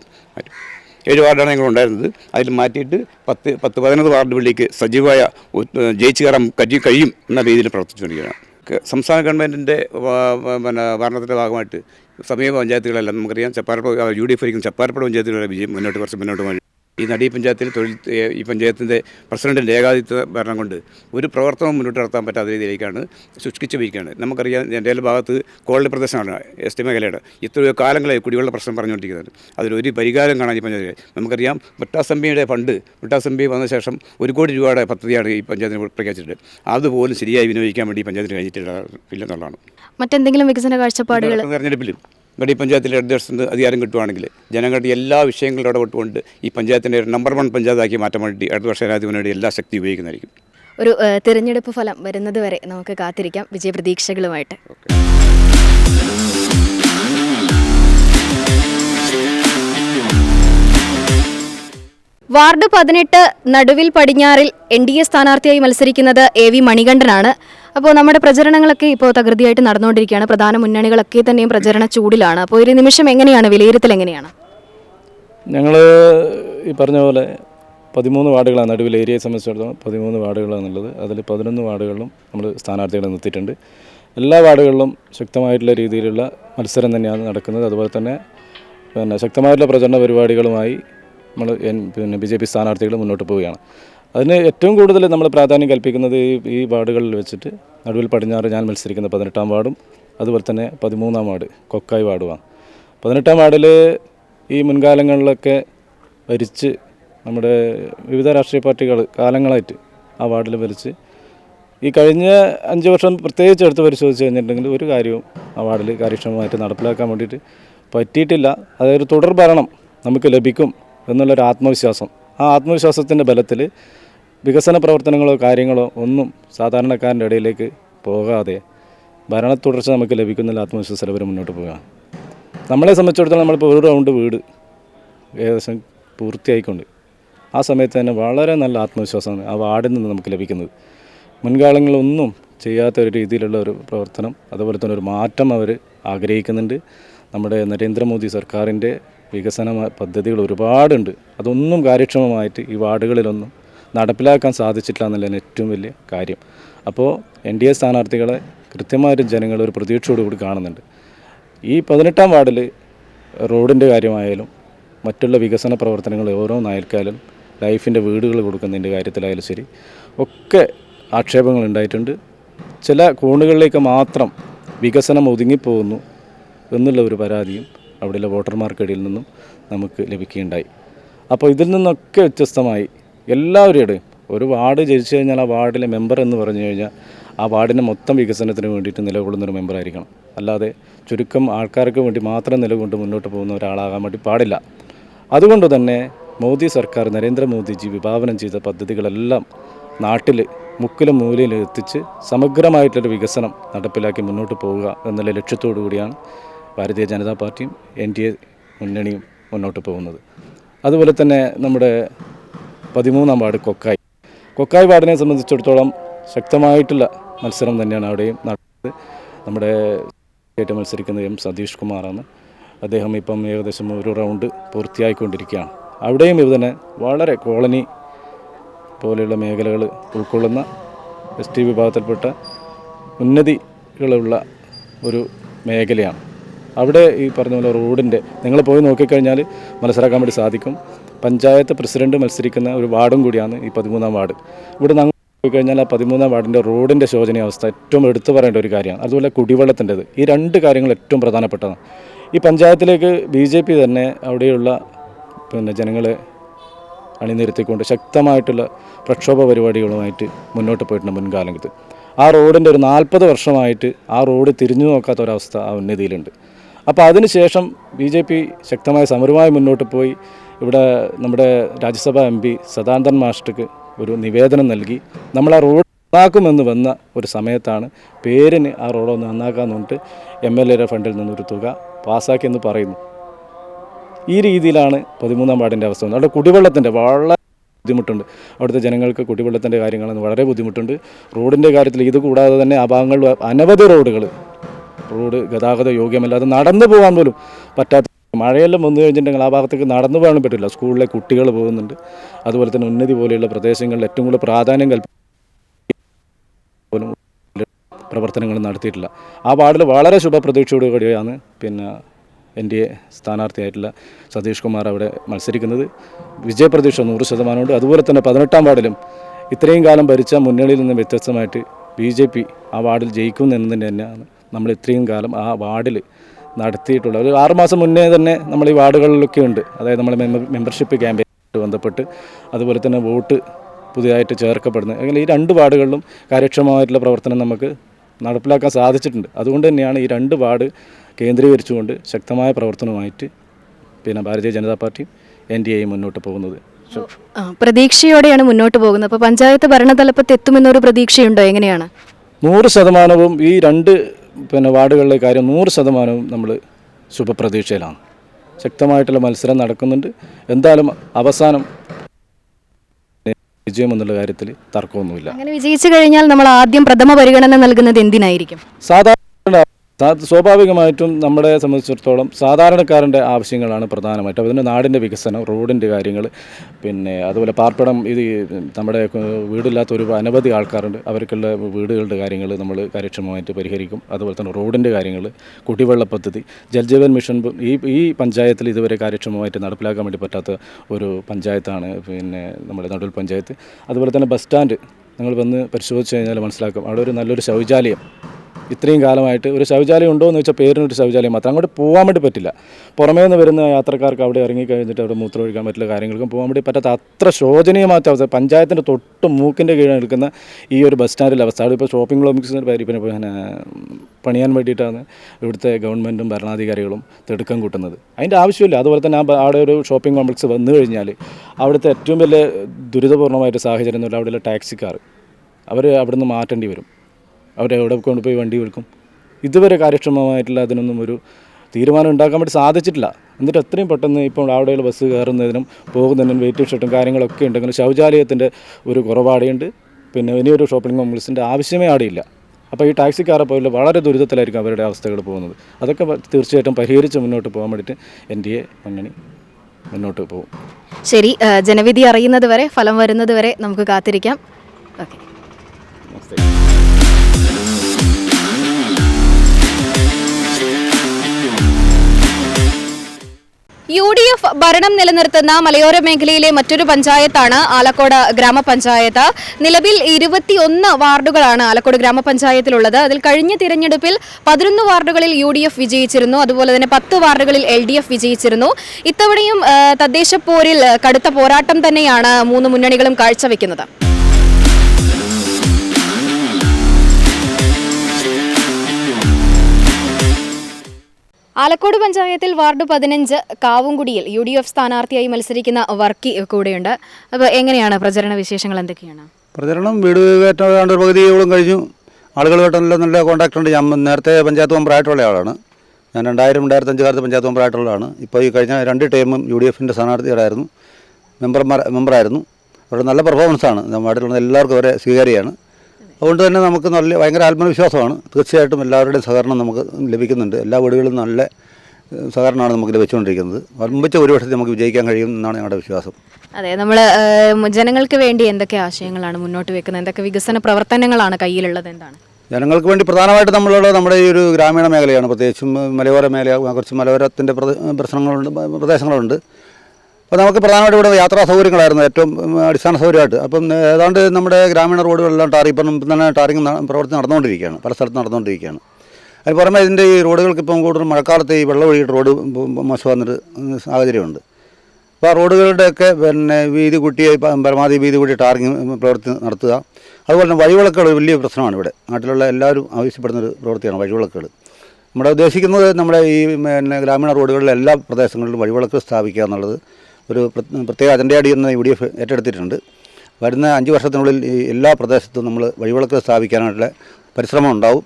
ഏഴ് വാർഡാണ് ഞങ്ങൾ ഉണ്ടായിരുന്നത്. അതിൽ മാറ്റിയിട്ട് പത്ത് പത്ത് പതിനൊന്ന് വാർഡുകളിലേക്ക് സജീവമായ ജയിച്ചു കയറാൻ കഴി കഴിയും എന്ന രീതിയിൽ പ്രവർത്തിച്ചുകൊണ്ടിരിക്കുകയാണ്. സംസ്ഥാന ഗവൺമെന്റിന്റെ പിന്നെ ഭരണത്തിന്റെ ഭാഗമായിട്ട് സമീപ പഞ്ചായത്തുകളെല്ലാം നമുക്കറിയാം. ചപ്പാരപ്പുഴ യു ഡി എഫ് ഭരിക്കുന്ന ചപ്പാരപ്പുഴ പഞ്ചായത്തുകളുടെ വിജയം മുന്നോട്ട് കുറച്ച് മുന്നോട്ട് ഈ നടീ പഞ്ചായത്തിൽ തൊഴിൽ ഈ പഞ്ചായത്തിന്റെ പ്രസിഡന്റിന്റെ ഏകാധിത്വ ഭരണം കൊണ്ട് ഒരു പ്രവർത്തനം മുന്നോട്ട് നടത്താൻ പറ്റാത്ത രീതിയിലേക്കാണ് ശുഷ്കിച്ച് പോയിരിക്കുകയാണ് നമുക്കറിയാം എന്റെ ഭാഗത്ത് കോളനി പ്രദേശമാണ് എസ് ടി മേഖലയുടെ. ഇത്രയോ കാലങ്ങളായി കുടിവെള്ള പ്രശ്നം പറഞ്ഞുകൊണ്ടിരിക്കുന്നത്. അതിലൊരു പരിഹാരം കാണാൻ ഈ പഞ്ചായത്തിൽ നമുക്കറിയാം മുട്ടാസംബിയുടെ ഫണ്ട് മുട്ടാസംബി വന്ന ശേഷം ഒരു കോടി രൂപയുടെ പദ്ധതിയാണ് ഈ പഞ്ചായത്തിന് പ്രഖ്യാപിച്ചിട്ടുണ്ട് അതുപോലും ശരിയായി വിനിയോഗിക്കാൻ വേണ്ടി പഞ്ചായത്തിന് കഴിഞ്ഞിട്ടില്ല ഇല്ലെന്നുള്ളതാണ്. മറ്റെന്തെങ്കിലും വികസന കാഴ്ചപ്പാടുകൾ നടക്കുന്ന തെരഞ്ഞെടുപ്പിലും ഗഡി പഞ്ചായത്തിലെ ഇടതുപക്ഷത്തിന് അധികാരം കിട്ടുവാണെങ്കിൽ ജനങ്ങളുടെ എല്ലാ വിഷയങ്ങളും ഇടപെട്ടുകൊണ്ട് ഈ പഞ്ചായത്തിന്റെ ഒരു നമ്പർ വൺ പഞ്ചായത്താക്കി മാറ്റാൻ വേണ്ടി ജനാധിപത്യത്തിന് വേണ്ടി എല്ലാ ശക്തി ഉപയോഗിക്കുന്നതായിരിക്കും. ഒരു തിരഞ്ഞെടുപ്പ് ഫലം വരുന്നത് വരെ നമുക്ക് കാത്തിരിക്കാം. വിജയപ്രതീക്ഷകളുമായിട്ട് വാർഡ് പതിനെട്ട് നടുവിൽ പടിഞ്ഞാറിൽ എൻ ഡി എ സ്ഥാനാർത്ഥിയായി മത്സരിക്കുന്നത് എ വി മണികണ്ഠനാണ്. അപ്പോൾ നമ്മുടെ പ്രചരണങ്ങളൊക്കെ ഇപ്പോൾ തകൃതിയായിട്ട് നടന്നുകൊണ്ടിരിക്കുകയാണ്. പ്രധാന മുന്നണികളൊക്കെ തന്നെയും പ്രചരണ ചൂടിലാണ്. അപ്പോൾ ഒരു നിമിഷം എങ്ങനെയാണ്? വിലയിരുത്തൽ എങ്ങനെയാണ്? ഞങ്ങൾ ഈ പറഞ്ഞ പോലെ പതിമൂന്ന് വാർഡുകളാണ് നടുവിൽ ഏരിയയെ സംബന്ധിച്ചിടത്തോളം പതിമൂന്ന് വാർഡുകളാണുള്ളത് അതിൽ പതിനൊന്ന് വാർഡുകളിലും നമ്മൾ സ്ഥാനാർത്ഥികളെ നിർത്തിയിട്ടുണ്ട്. എല്ലാ വാർഡുകളിലും ശക്തമായിട്ടുള്ള രീതിയിലുള്ള മത്സരം തന്നെയാണ് നടക്കുന്നത്. അതുപോലെ തന്നെ പിന്നെ ശക്തമായിട്ടുള്ള പ്രചരണ പരിപാടികളുമായി നമ്മൾ പിന്നെ ബി ജെ പി സ്ഥാനാർത്ഥികൾ മുന്നോട്ട് പോവുകയാണ്. അതിന് ഏറ്റവും കൂടുതൽ നമ്മൾ പ്രാധാന്യം കൽപ്പിക്കുന്നത് ഈ വാർഡുകളിൽ വെച്ചിട്ട് നടുവിൽ പടിഞ്ഞാറ് ഞാൻ മത്സരിക്കുന്ന പതിനെട്ടാം വാർഡും അതുപോലെ തന്നെ പതിമൂന്നാം വാർഡ് കൊക്കായി വാർഡുമാണ്. പതിനെട്ടാം വാർഡിൽ ഈ മുൻകാലങ്ങളിലൊക്കെ ഭരിച്ച് നമ്മുടെ വിവിധ രാഷ്ട്രീയ പാർട്ടികൾ കാലങ്ങളായിട്ട് ആ വാർഡിൽ ഭരിച്ച് ഈ കഴിഞ്ഞ അഞ്ച് വർഷം പ്രത്യേകിച്ച് എടുത്ത് പരിശോധിച്ച് കഴിഞ്ഞിട്ടുണ്ടെങ്കിൽ ഒരു കാര്യവും ആ വാർഡിൽ കാര്യക്ഷമമായിട്ട് നടപ്പിലാക്കാൻ വേണ്ടിയിട്ട് പറ്റിയിട്ടില്ല. അതൊരു തുടർ ഭരണം നമുക്ക് ലഭിക്കും എന്നുള്ളൊരു ആത്മവിശ്വാസം. ആ ആത്മവിശ്വാസത്തിന്റെ ബലത്തിൽ വികസന പ്രവർത്തനങ്ങളോ കാര്യങ്ങളോ ഒന്നും സാധാരണക്കാരന്റെ ഇടയിലേക്ക് പോകാതെ ഭരണ തുടർച്ച നമുക്ക് ലഭിക്കുന്നതിൽ ആത്മവിശ്വാസപരം മുന്നോട്ട് പോകുക നമ്മളെ സംബന്ധിച്ചിടത്തോളം നമ്മളിപ്പോൾ ഒരു റൗണ്ട് വീട് ഏകദേശം പൂർത്തിയായിക്കൊണ്ട് ആ സമയത്ത് തന്നെ വളരെ നല്ല ആത്മവിശ്വാസമാണ് ആ വാർഡിൽ നിന്ന് നമുക്ക് ലഭിക്കുന്നത്. മുൻകാലങ്ങളൊന്നും ചെയ്യാത്ത ഒരു രീതിയിലുള്ള ഒരു പ്രവർത്തനം അതുപോലെ തന്നെ ഒരു മാറ്റം അവർ ആഗ്രഹിക്കുന്നുണ്ട്. നമ്മുടെ നരേന്ദ്രമോദി സർക്കാരിന്റെ വികസന പദ്ധതികൾ ഒരുപാടുണ്ട്. അതൊന്നും കാര്യക്ഷമമായിട്ട് ഈ വാർഡുകളിലൊന്നും നടപ്പിലാക്കാൻ സാധിച്ചിട്ടില്ല എന്നുള്ളതാണ് ഏറ്റവും വലിയ കാര്യം. അപ്പോൾ എൻ ഡി എ സ്ഥാനാർത്ഥികളെ കൃത്യമായിട്ട് ജനങ്ങൾ ഒരു പ്രതീക്ഷയോടുകൂടി കാണുന്നുണ്ട്. ഈ പതിനെട്ടാം വാർഡിൽ റോഡിന്റെ കാര്യമായാലും മറ്റുള്ള വികസന പ്രവർത്തനങ്ങൾ ഓരോ നായൽക്കാലും ലൈഫിന്റെ വീടുകൾ കൊടുക്കുന്നതിന്റെ കാര്യത്തിലായാലും ശരി ഒക്കെ ആക്ഷേപങ്ങൾ ഉണ്ടായിട്ടുണ്ട്. ചില കോണുകളിലേക്ക് മാത്രം വികസനം ഒതുങ്ങിപ്പോകുന്നു എന്നുള്ള ഒരു പരാതിയും അവിടെയുള്ള വോട്ടർമാർക്കിടയിൽ നിന്നും നമുക്ക് ലഭിക്കുകയുണ്ടായി. അപ്പോൾ ഇതിൽ നിന്നൊക്കെ വ്യത്യസ്തമായി എല്ലാവരുടെയും ഒരു വാർഡ് ജയിച്ചു കഴിഞ്ഞാൽ ആ വാർഡിലെ മെമ്പർ എന്ന് പറഞ്ഞു കഴിഞ്ഞാൽ ആ വാർഡിന്റെ മൊത്തം വികസനത്തിന് വേണ്ടിയിട്ട് നിലകൊള്ളുന്ന ഒരു മെമ്പറായിരിക്കണം അല്ലാതെ ചുരുക്കം ആൾക്കാർക്ക് വേണ്ടി മാത്രം നിലകൊണ്ട് മുന്നോട്ട് പോകുന്ന ഒരാളാകാൻ വേണ്ടി പാടില്ല. അതുകൊണ്ട് തന്നെ മോദി സർക്കാർ നരേന്ദ്രമോദിജി വിഭാവനം ചെയ്ത പദ്ധതികളെല്ലാം നാട്ടിൽ മുക്കിലും മൂലയിലും എത്തിച്ച് സമഗ്രമായിട്ടൊരു വികസനം നടപ്പിലാക്കി മുന്നോട്ട് പോവുക എന്നുള്ള ലക്ഷ്യത്തോടു കൂടിയാണ് ഭാരതീയ ജനതാ പാർട്ടിയും എൻ ഡി എ മുന്നണിയും മുന്നോട്ട് പോകുന്നത്. അതുപോലെ തന്നെ നമ്മുടെ പതിമൂന്നാം വാർഡ് കൊക്കായി. കൊക്കായി വാർഡിനെ സംബന്ധിച്ചിടത്തോളം ശക്തമായിട്ടുള്ള മത്സരം തന്നെയാണ് അവിടെയും നടന്നത്. നമ്മുടെ ആയിട്ട് മത്സരിക്കുന്ന എം സതീഷ് കുമാറാണ്. അദ്ദേഹം ഇപ്പം ഏകദേശം ഒരു റൗണ്ട് പൂർത്തിയായിക്കൊണ്ടിരിക്കുകയാണ്. അവിടെയും ഇത് തന്നെ വളരെ കോളനി പോലെയുള്ള മേഖലകൾ ഉൾക്കൊള്ളുന്ന എസ് ടി വിഭാഗത്തിൽപ്പെട്ട ഉന്നതികളുള്ള ഒരു മേഖലയാണ്. അവിടെ ഈ പറഞ്ഞ പോലെ റോഡിന്റെ നിങ്ങൾ പോയി നോക്കിക്കഴിഞ്ഞാൽ മനസ്സിലാക്കാൻ വേണ്ടി സാധിക്കും. പഞ്ചായത്ത് പ്രസിഡന്റ് മത്സരിക്കുന്ന ഒരു വാർഡും കൂടിയാണ് ഈ പതിമൂന്നാം വാർഡ്. ഇവിടെ നമ്മൾ പോയി കഴിഞ്ഞാൽ ആ പതിമൂന്നാം വാർഡിന്റെ റോഡിന്റെ ശോചനീയാവസ്ഥ ഏറ്റവും എടുത്തു പറയേണ്ട ഒരു കാര്യമാണ്. അതുപോലെ കുടിവെള്ളത്തിന്റെത്. ഈ രണ്ട് കാര്യങ്ങൾ ഏറ്റവും പ്രധാനപ്പെട്ടതാണ്. ഈ പഞ്ചായത്തിലേക്ക് ബി ജെ പി തന്നെ അവിടെയുള്ള പിന്നെ ജനങ്ങളെ അണിനിരത്തിക്കൊണ്ട് ശക്തമായിട്ടുള്ള പ്രക്ഷോഭ പരിപാടികളുമായിട്ട് മുന്നോട്ട് പോയിട്ടുണ്ട് മുൻകാലത്ത് ആ റോഡിന്റെ ഒരു നാൽപ്പത് വർഷമായിട്ട് ആ റോഡ് തിരിഞ്ഞു നോക്കാത്ത ഒരവസ്ഥ ആ ഉന്നതിയിലുണ്ട്. അപ്പോൾ അതിനുശേഷം ബി ജെ പി ശക്തമായ സമരമായി മുന്നോട്ട് പോയി ഇവിടെ നമ്മുടെ രാജ്യസഭാ എം പി സദാനന്ദൻ മാസ്റ്റർക്ക് ഒരു നിവേദനം നൽകി നമ്മൾ ആ റോഡ് നന്നാക്കുമെന്ന് വന്ന ഒരു സമയത്താണ് പേരിന് ആ റോഡ് നന്നാക്കാമെന്ന് പറഞ്ഞിട്ട് എം എൽ എയുടെ ഫണ്ടിൽ നിന്നൊരു തുക പാസ്സാക്കിയെന്ന് പറയുന്നു. ഈ രീതിയിലാണ് പതിമൂന്നാം വാർഡിന്റെ അവസ്ഥ അവിടെ കുടിവെള്ളത്തിന്റെ വളരെ ബുദ്ധിമുട്ടുണ്ട്. അവിടുത്തെ ജനങ്ങൾക്ക് കുടിവെള്ളത്തിന്റെ കാര്യങ്ങൾ വളരെ ബുദ്ധിമുട്ടുണ്ട്. റോഡിന്റെ കാര്യത്തിൽ ഇത് കൂടാതെ തന്നെ ആ ഭാഗങ്ങളിൽ അനവധി റോഡുകൾ റോഡ് ഗതാഗത യോഗ്യമല്ലാതെ നടന്നു പോകാൻ പോലും പറ്റാത്ത മഴയെല്ലാം വന്നു കഴിഞ്ഞിട്ടുണ്ടെങ്കിൽ ആ ഭാഗത്തേക്ക് നടന്നു പോകാനും പറ്റില്ല. സ്കൂളിലെ കുട്ടികൾ പോകുന്നുണ്ട്. അതുപോലെ തന്നെ ഉന്നതി പോലെയുള്ള പ്രദേശങ്ങളിൽ ഏറ്റവും കൂടുതൽ പ്രാധാന്യം കൽപ്പി പ്രവർത്തനങ്ങൾ നടത്തിയിട്ടില്ല. ആ വാർഡിൽ വളരെ ശുഭപ്രതീക്ഷയോട് കൂടിയാണ് പിന്നെ എൻ ഡി എ സ്ഥാനാർത്ഥിയായിട്ടുള്ള സതീഷ് കുമാർ അവിടെ മത്സരിക്കുന്നത്. വിജയപ്രതീക്ഷ നൂറ് ശതമാനമുണ്ട്. അതുപോലെ തന്നെ പതിനെട്ടാം വാർഡിലും ഇത്രയും കാലം ഭരിച്ച മുന്നണിയിൽ നിന്ന് വ്യത്യസ്തമായിട്ട് ബി ജെ പി ആ വാർഡിൽ ജയിക്കും എന്നതിന് തന്നെയാണ്. നമ്മൾ ഇത്രയും കാലം ആ വാർഡിൽ നടത്തിയിട്ടുള്ള ഒരു ആറുമാസം മുന്നേ തന്നെ നമ്മൾ ഈ വാർഡുകളിലൊക്കെ ഉണ്ട്. അതായത് നമ്മൾ മെമ്പർഷിപ്പ് ക്യാമ്പയിനായിട്ട് ബന്ധപ്പെട്ട് അതുപോലെ തന്നെ വോട്ട് പുതിയതായിട്ട് ചേർക്കപ്പെടുന്നത് അങ്ങനെ ഈ രണ്ട് വാർഡുകളിലും കാര്യക്ഷമമായിട്ടുള്ള പ്രവർത്തനം നമുക്ക് നടപ്പിലാക്കാൻ സാധിച്ചിട്ടുണ്ട്. അതുകൊണ്ട് തന്നെയാണ് ഈ രണ്ട് വാർഡ് കേന്ദ്രീകരിച്ചുകൊണ്ട് ശക്തമായ പ്രവർത്തനവുമായിട്ട് പിന്നെ ഭാരതീയ ജനതാ പാർട്ടിയും എൻ ഡി എയും മുന്നോട്ട് പോകുന്നത്. പ്രതീക്ഷയോടെയാണ് മുന്നോട്ട് പോകുന്നത്. അപ്പോൾ പഞ്ചായത്ത് ഭരണതലപ്പത്ത് എത്തുമെന്നൊരു പ്രതീക്ഷയുണ്ടോ? എങ്ങനെയാണ്? നൂറ് ശതമാനവും ഈ രണ്ട് പിന്നെ വാർഡുകളിലെ കാര്യം നൂറ് ശതമാനവും നമ്മൾ ശുഭപ്രതീക്ഷയിലാണ്. ശക്തമായിട്ടുള്ള മത്സരം നടക്കുന്നുണ്ട്. എന്തായാലും അവസാനം വിജയം എന്നുള്ള കാര്യത്തിൽ തർക്കമൊന്നുമില്ല. അങ്ങനെ വിജയിച്ചു കഴിഞ്ഞാൽ നമ്മൾ ആദ്യം പ്രഥമ പരിഗണന നൽകുന്നത് എന്തിനായിരിക്കും? സാധാരണ സ്വാഭാവികമായിട്ടും നമ്മളെ സംബന്ധിച്ചിടത്തോളം സാധാരണക്കാരന്റെ ആവശ്യങ്ങളാണ് പ്രധാനമായിട്ടും. അതിന് നാടിന്റെ വികസനം റോഡിന്റെ കാര്യങ്ങൾ പിന്നെ അതുപോലെ പാർപ്പിടം ഇത് നമ്മുടെ വീടില്ലാത്ത ഒരു അനവധി ആൾക്കാരുണ്ട്. അവർക്കുള്ള വീടുകളുടെ കാര്യങ്ങൾ നമ്മൾ കാര്യക്ഷമമായിട്ട് പരിഹരിക്കും. അതുപോലെ തന്നെ റോഡിന്റെ കാര്യങ്ങൾ കുടിവെള്ള പദ്ധതി ജൽജീവൻ മിഷൻ ഈ ഈ പഞ്ചായത്തിൽ ഇതുവരെ കാര്യക്ഷമമായിട്ട് നടപ്പിലാക്കാൻ വേണ്ടി പറ്റാത്ത ഒരു പഞ്ചായത്താണ് പിന്നെ നമ്മുടെ നടുവിൽ പഞ്ചായത്ത്. അതുപോലെ തന്നെ ബസ് സ്റ്റാൻഡ് നിങ്ങൾ വന്ന് പരിശോധിച്ച് കഴിഞ്ഞാൽ മനസ്സിലാക്കും. അവിടെ ഒരു നല്ലൊരു ശൗചാലയം ഇത്രയും കാലമായിട്ട് ഒരു ശൗചാലയം ഉണ്ടോ എന്ന് വെച്ചാൽ പേരിനൊരു ശൗചാലയം മാത്രം. അങ്ങോട്ട് പോകാൻ വേണ്ടി പറ്റില്ല. പുറമേ നിന്ന് വരുന്ന യാത്രക്കാർക്ക് അവിടെ ഇറങ്ങി കഴിഞ്ഞിട്ട് അവിടെ മൂത്രമൊഴിക്കാൻ പറ്റില്ല കാര്യങ്ങൾക്കും പോകാൻ വേണ്ടി പറ്റാത്ത അത്ര ശോചനീയമായ അവസ്ഥ. പഞ്ചായത്തിന്റെ തൊട്ട് മൂക്കിന്റെ കീഴിൽ നിൽക്കുന്ന ഈ ഒരു ബസ് സ്റ്റാൻഡിലെ അവസ്ഥ. അവിടെ ഇപ്പോൾ ഷോപ്പിംഗ് കോംപ്ലക്സിന്റെ പിന്നെ പണിയാൻ വേണ്ടിയിട്ടാണ് ഇവിടുത്തെ ഗവൺമെന്റും ഭരണാധികാരികളും തിടുക്കം കൂട്ടുന്നത്. അതിന്റെ ആവശ്യമില്ല. അതുപോലെ തന്നെ ആ അവിടെ ഒരു ഷോപ്പിംഗ് കോംപ്ലക്സ് വന്നു കഴിഞ്ഞാൽ അവിടുത്തെ ഏറ്റവും വലിയ ദുരിതപൂർണമായിട്ട് സാഹചര്യം എന്ന് പറഞ്ഞാൽ അവിടെയുള്ള ടാക്സിക്കാർ. അവർ അവിടെ നിന്ന് മാറ്റേണ്ടി വരും. അവരെ എവിടെ കൊണ്ടുപോയി വണ്ടി വിൽക്കും. ഇതുവരെ കാര്യക്ഷമമായിട്ടുള്ള അതിനൊന്നും ഒരു തീരുമാനം ഉണ്ടാക്കാൻ വേണ്ടി സാധിച്ചിട്ടില്ല. എന്നിട്ട് എത്രയും പെട്ടെന്ന് ഇപ്പോൾ അവിടെയുള്ള ബസ് കയറുന്നതിനും പോകുന്നതിനും വെയിറ്റിംഗ് ഷർട്ടും കാര്യങ്ങളൊക്കെ ഉണ്ടെങ്കിലും ശൗചാലയത്തിന്റെ ഒരു കുറവാടെയുണ്ട്. പിന്നെ ഇനിയൊരു ഷോപ്പിംഗ് കോംപ്ലക്സിന്റെ ആവശ്യമേ ആടെയില്ല. അപ്പോൾ ഈ ടാക്സിക്കാരെ പോലെ വളരെ ദുരിതത്തിലായിരിക്കും അവരുടെ അവസ്ഥകൾ പോകുന്നത്. അതൊക്കെ തീർച്ചയായിട്ടും പരിഹരിച്ച് മുന്നോട്ട് പോകാൻ വേണ്ടിയിട്ട് എൻ ഡി എ മുന്നണി മുന്നോട്ട് പോകും. ശരി ജനവിധി അറിയുന്നത് വരെ ഫലം വരുന്നത് വരെ നമുക്ക് കാത്തിരിക്കാം. ഓക്കെ. യു ഡി എഫ് ഭരണം നിലനിർത്തുന്ന മലയോര മേഖലയിലെ മറ്റൊരു പഞ്ചായത്താണ് ആലക്കോട് ഗ്രാമപഞ്ചായത്ത്. നിലവിൽ ഇരുപത്തിയൊന്ന് വാർഡുകളാണ് ആലക്കോട് ഗ്രാമപഞ്ചായത്തിലുള്ളത്. അതിൽ കഴിഞ്ഞ തിരഞ്ഞെടുപ്പിൽ പതിനൊന്ന് വാർഡുകളിൽ യു വിജയിച്ചിരുന്നു. അതുപോലെ തന്നെ പത്ത് വാർഡുകളിൽ എൽ വിജയിച്ചിരുന്നു. ഇത്തവണയും തദ്ദേശ പോരിൽ കടുത്ത പോരാട്ടം തന്നെയാണ് മൂന്ന് മുന്നണികളും കാഴ്ചവെക്കുന്നത്. ആലക്കോട് പഞ്ചായത്തിൽ വാർഡ് പതിനഞ്ച് കാവുംകുടിയിൽ യു ഡി എഫ് സ്ഥാനാർത്ഥിയായി മത്സരിക്കുന്ന വർക്കി കൂടെയുണ്ട്. അപ്പോൾ എങ്ങനെയാണ് പ്രചരണ വിശേഷങ്ങൾ എന്തൊക്കെയാണ്? പ്രചരണം വീട് കയറ്റം ഒരു പകുതിയോളം കഴിഞ്ഞു. ആളുകളുമായിട്ടെല്ലാം നല്ല കോൺടാക്ട് ഉണ്ട്. ഞാൻ നേരത്തെ പഞ്ചായത്ത് മെമ്പറായിട്ടുള്ള ആളാണ്. ഞാൻ രണ്ടായിരം രണ്ടായിരത്തഞ്ച് കാലത്ത് പഞ്ചായത്ത് മെമ്പറായിട്ടുള്ളതാണ് ഇപ്പോൾ ഈ കഴിഞ്ഞ രണ്ട് ടൈമും യു ഡി എഫിന്റെ സ്ഥാനാർത്ഥികളായിരുന്നു. മെമ്പർമാർ മെമ്പറായിരുന്നു. അവരുടെ നല്ല പെർഫോമൻസാണ് നമ്മുടെ നാട്ടിലുള്ള എല്ലാവർക്കും അവരെ സ്വീകാര്യമാണ്. അതുകൊണ്ട് തന്നെ നമുക്ക് നല്ല ഭയങ്കര ആത്മവിശ്വാസമാണ്. തീർച്ചയായിട്ടും എല്ലാവരുടെയും സഹകരണം നമുക്ക് ലഭിക്കുന്നുണ്ട്. എല്ലാ വീടുകളിലും നല്ല സഹകരണമാണ് നമുക്ക് ലഭിച്ചുകൊണ്ടിരിക്കുന്നത് വമ്പിച്ച ഒരു വർഷത്തിൽ നമുക്ക് വിജയിക്കാൻ കഴിയും എന്നാണ് ഞങ്ങളുടെ വിശ്വാസം. അതെ നമ്മൾ ജനങ്ങൾക്ക് വേണ്ടി എന്തൊക്കെ ആശയങ്ങളാണ് മുന്നോട്ട് വെക്കുന്നത്? എന്തൊക്കെ വികസന പ്രവർത്തനങ്ങളാണ് കയ്യിലുള്ളത് എന്താണ്? ജനങ്ങൾക്ക് വേണ്ടി പ്രധാനമായിട്ട് നമ്മളുള്ള നമ്മുടെ ഈ ഒരു ഗ്രാമീണ മേഖലയാണ്. പ്രത്യേകിച്ചും മലയോര മേഖല കുറച്ച് മലയോരത്തിന്റെ പ്രശ്നങ്ങളുണ്ട് പ്രദേശങ്ങളുണ്ട്. അപ്പോൾ നമുക്ക് പ്രധാനമായിട്ട് ഇവിടെ യാത്രാ സൗകര്യങ്ങളായിരുന്നു ഏറ്റവും അടിസ്ഥാന സൗകര്യമായിട്ട്. അപ്പം ഏതാണ്ട് നമ്മുടെ ഗ്രാമീണ റോഡുകളെല്ലാം ടാർ ഇപ്പം തന്നെ ടാറിങ് പ്രവർത്തി നടന്നുകൊണ്ടിരിക്കുകയാണ്. പല സ്ഥലത്ത് നടന്നുകൊണ്ടിരിക്കുകയാണ്. അതിന് പുറമെ ഇതിന്റെ ഈ റോഡുകൾക്ക് ഇപ്പം കൂടുതൽ മഴക്കാലത്ത് ഈ വെള്ളം ഒഴുകിയിട്ട് റോഡ് മോശമാകുന്നൊരു ഉം, സാഹചര്യമുണ്ട്. അപ്പോൾ ആ റോഡുകളുടെയൊക്കെ പിന്നെ വീതി കൂട്ടിയ പരമാവധി വീതി കൂട്ടി ടാറിങ് പ്രവൃത്തി നടത്തുക. അതുപോലെ തന്നെ വഴിവിളക്കുകൾ വലിയ പ്രശ്നമാണ് ഇവിടെ. നാട്ടിലുള്ള എല്ലാവരും ആവശ്യപ്പെടുന്നൊരു പ്രവൃത്തിയാണ് വഴിവിളക്കുകൾ. നമ്മുടെ ഉദ്ദേശിക്കുന്നത് നമ്മുടെ ഈ പിന്നെ ഗ്രാമീണ റോഡുകളിലെ എല്ലാ പ്രദേശങ്ങളിലും വഴിവിളക്ക് സ്ഥാപിക്കുക എന്നുള്ളത് ഒരു പ്ര- പ്രത്യേക അജണ്ടയാടി എന്ന് യു ഡി എഫ് ഏറ്റെടുത്തിട്ടുണ്ട്. വരുന്ന അഞ്ച് വർഷത്തിനുള്ളിൽ ഈ എല്ലാ പ്രദേശത്തും നമ്മൾ വഴിവിളക്ക് സ്ഥാപിക്കാനായിട്ടുള്ള പരിശ്രമം ഉണ്ടാവും.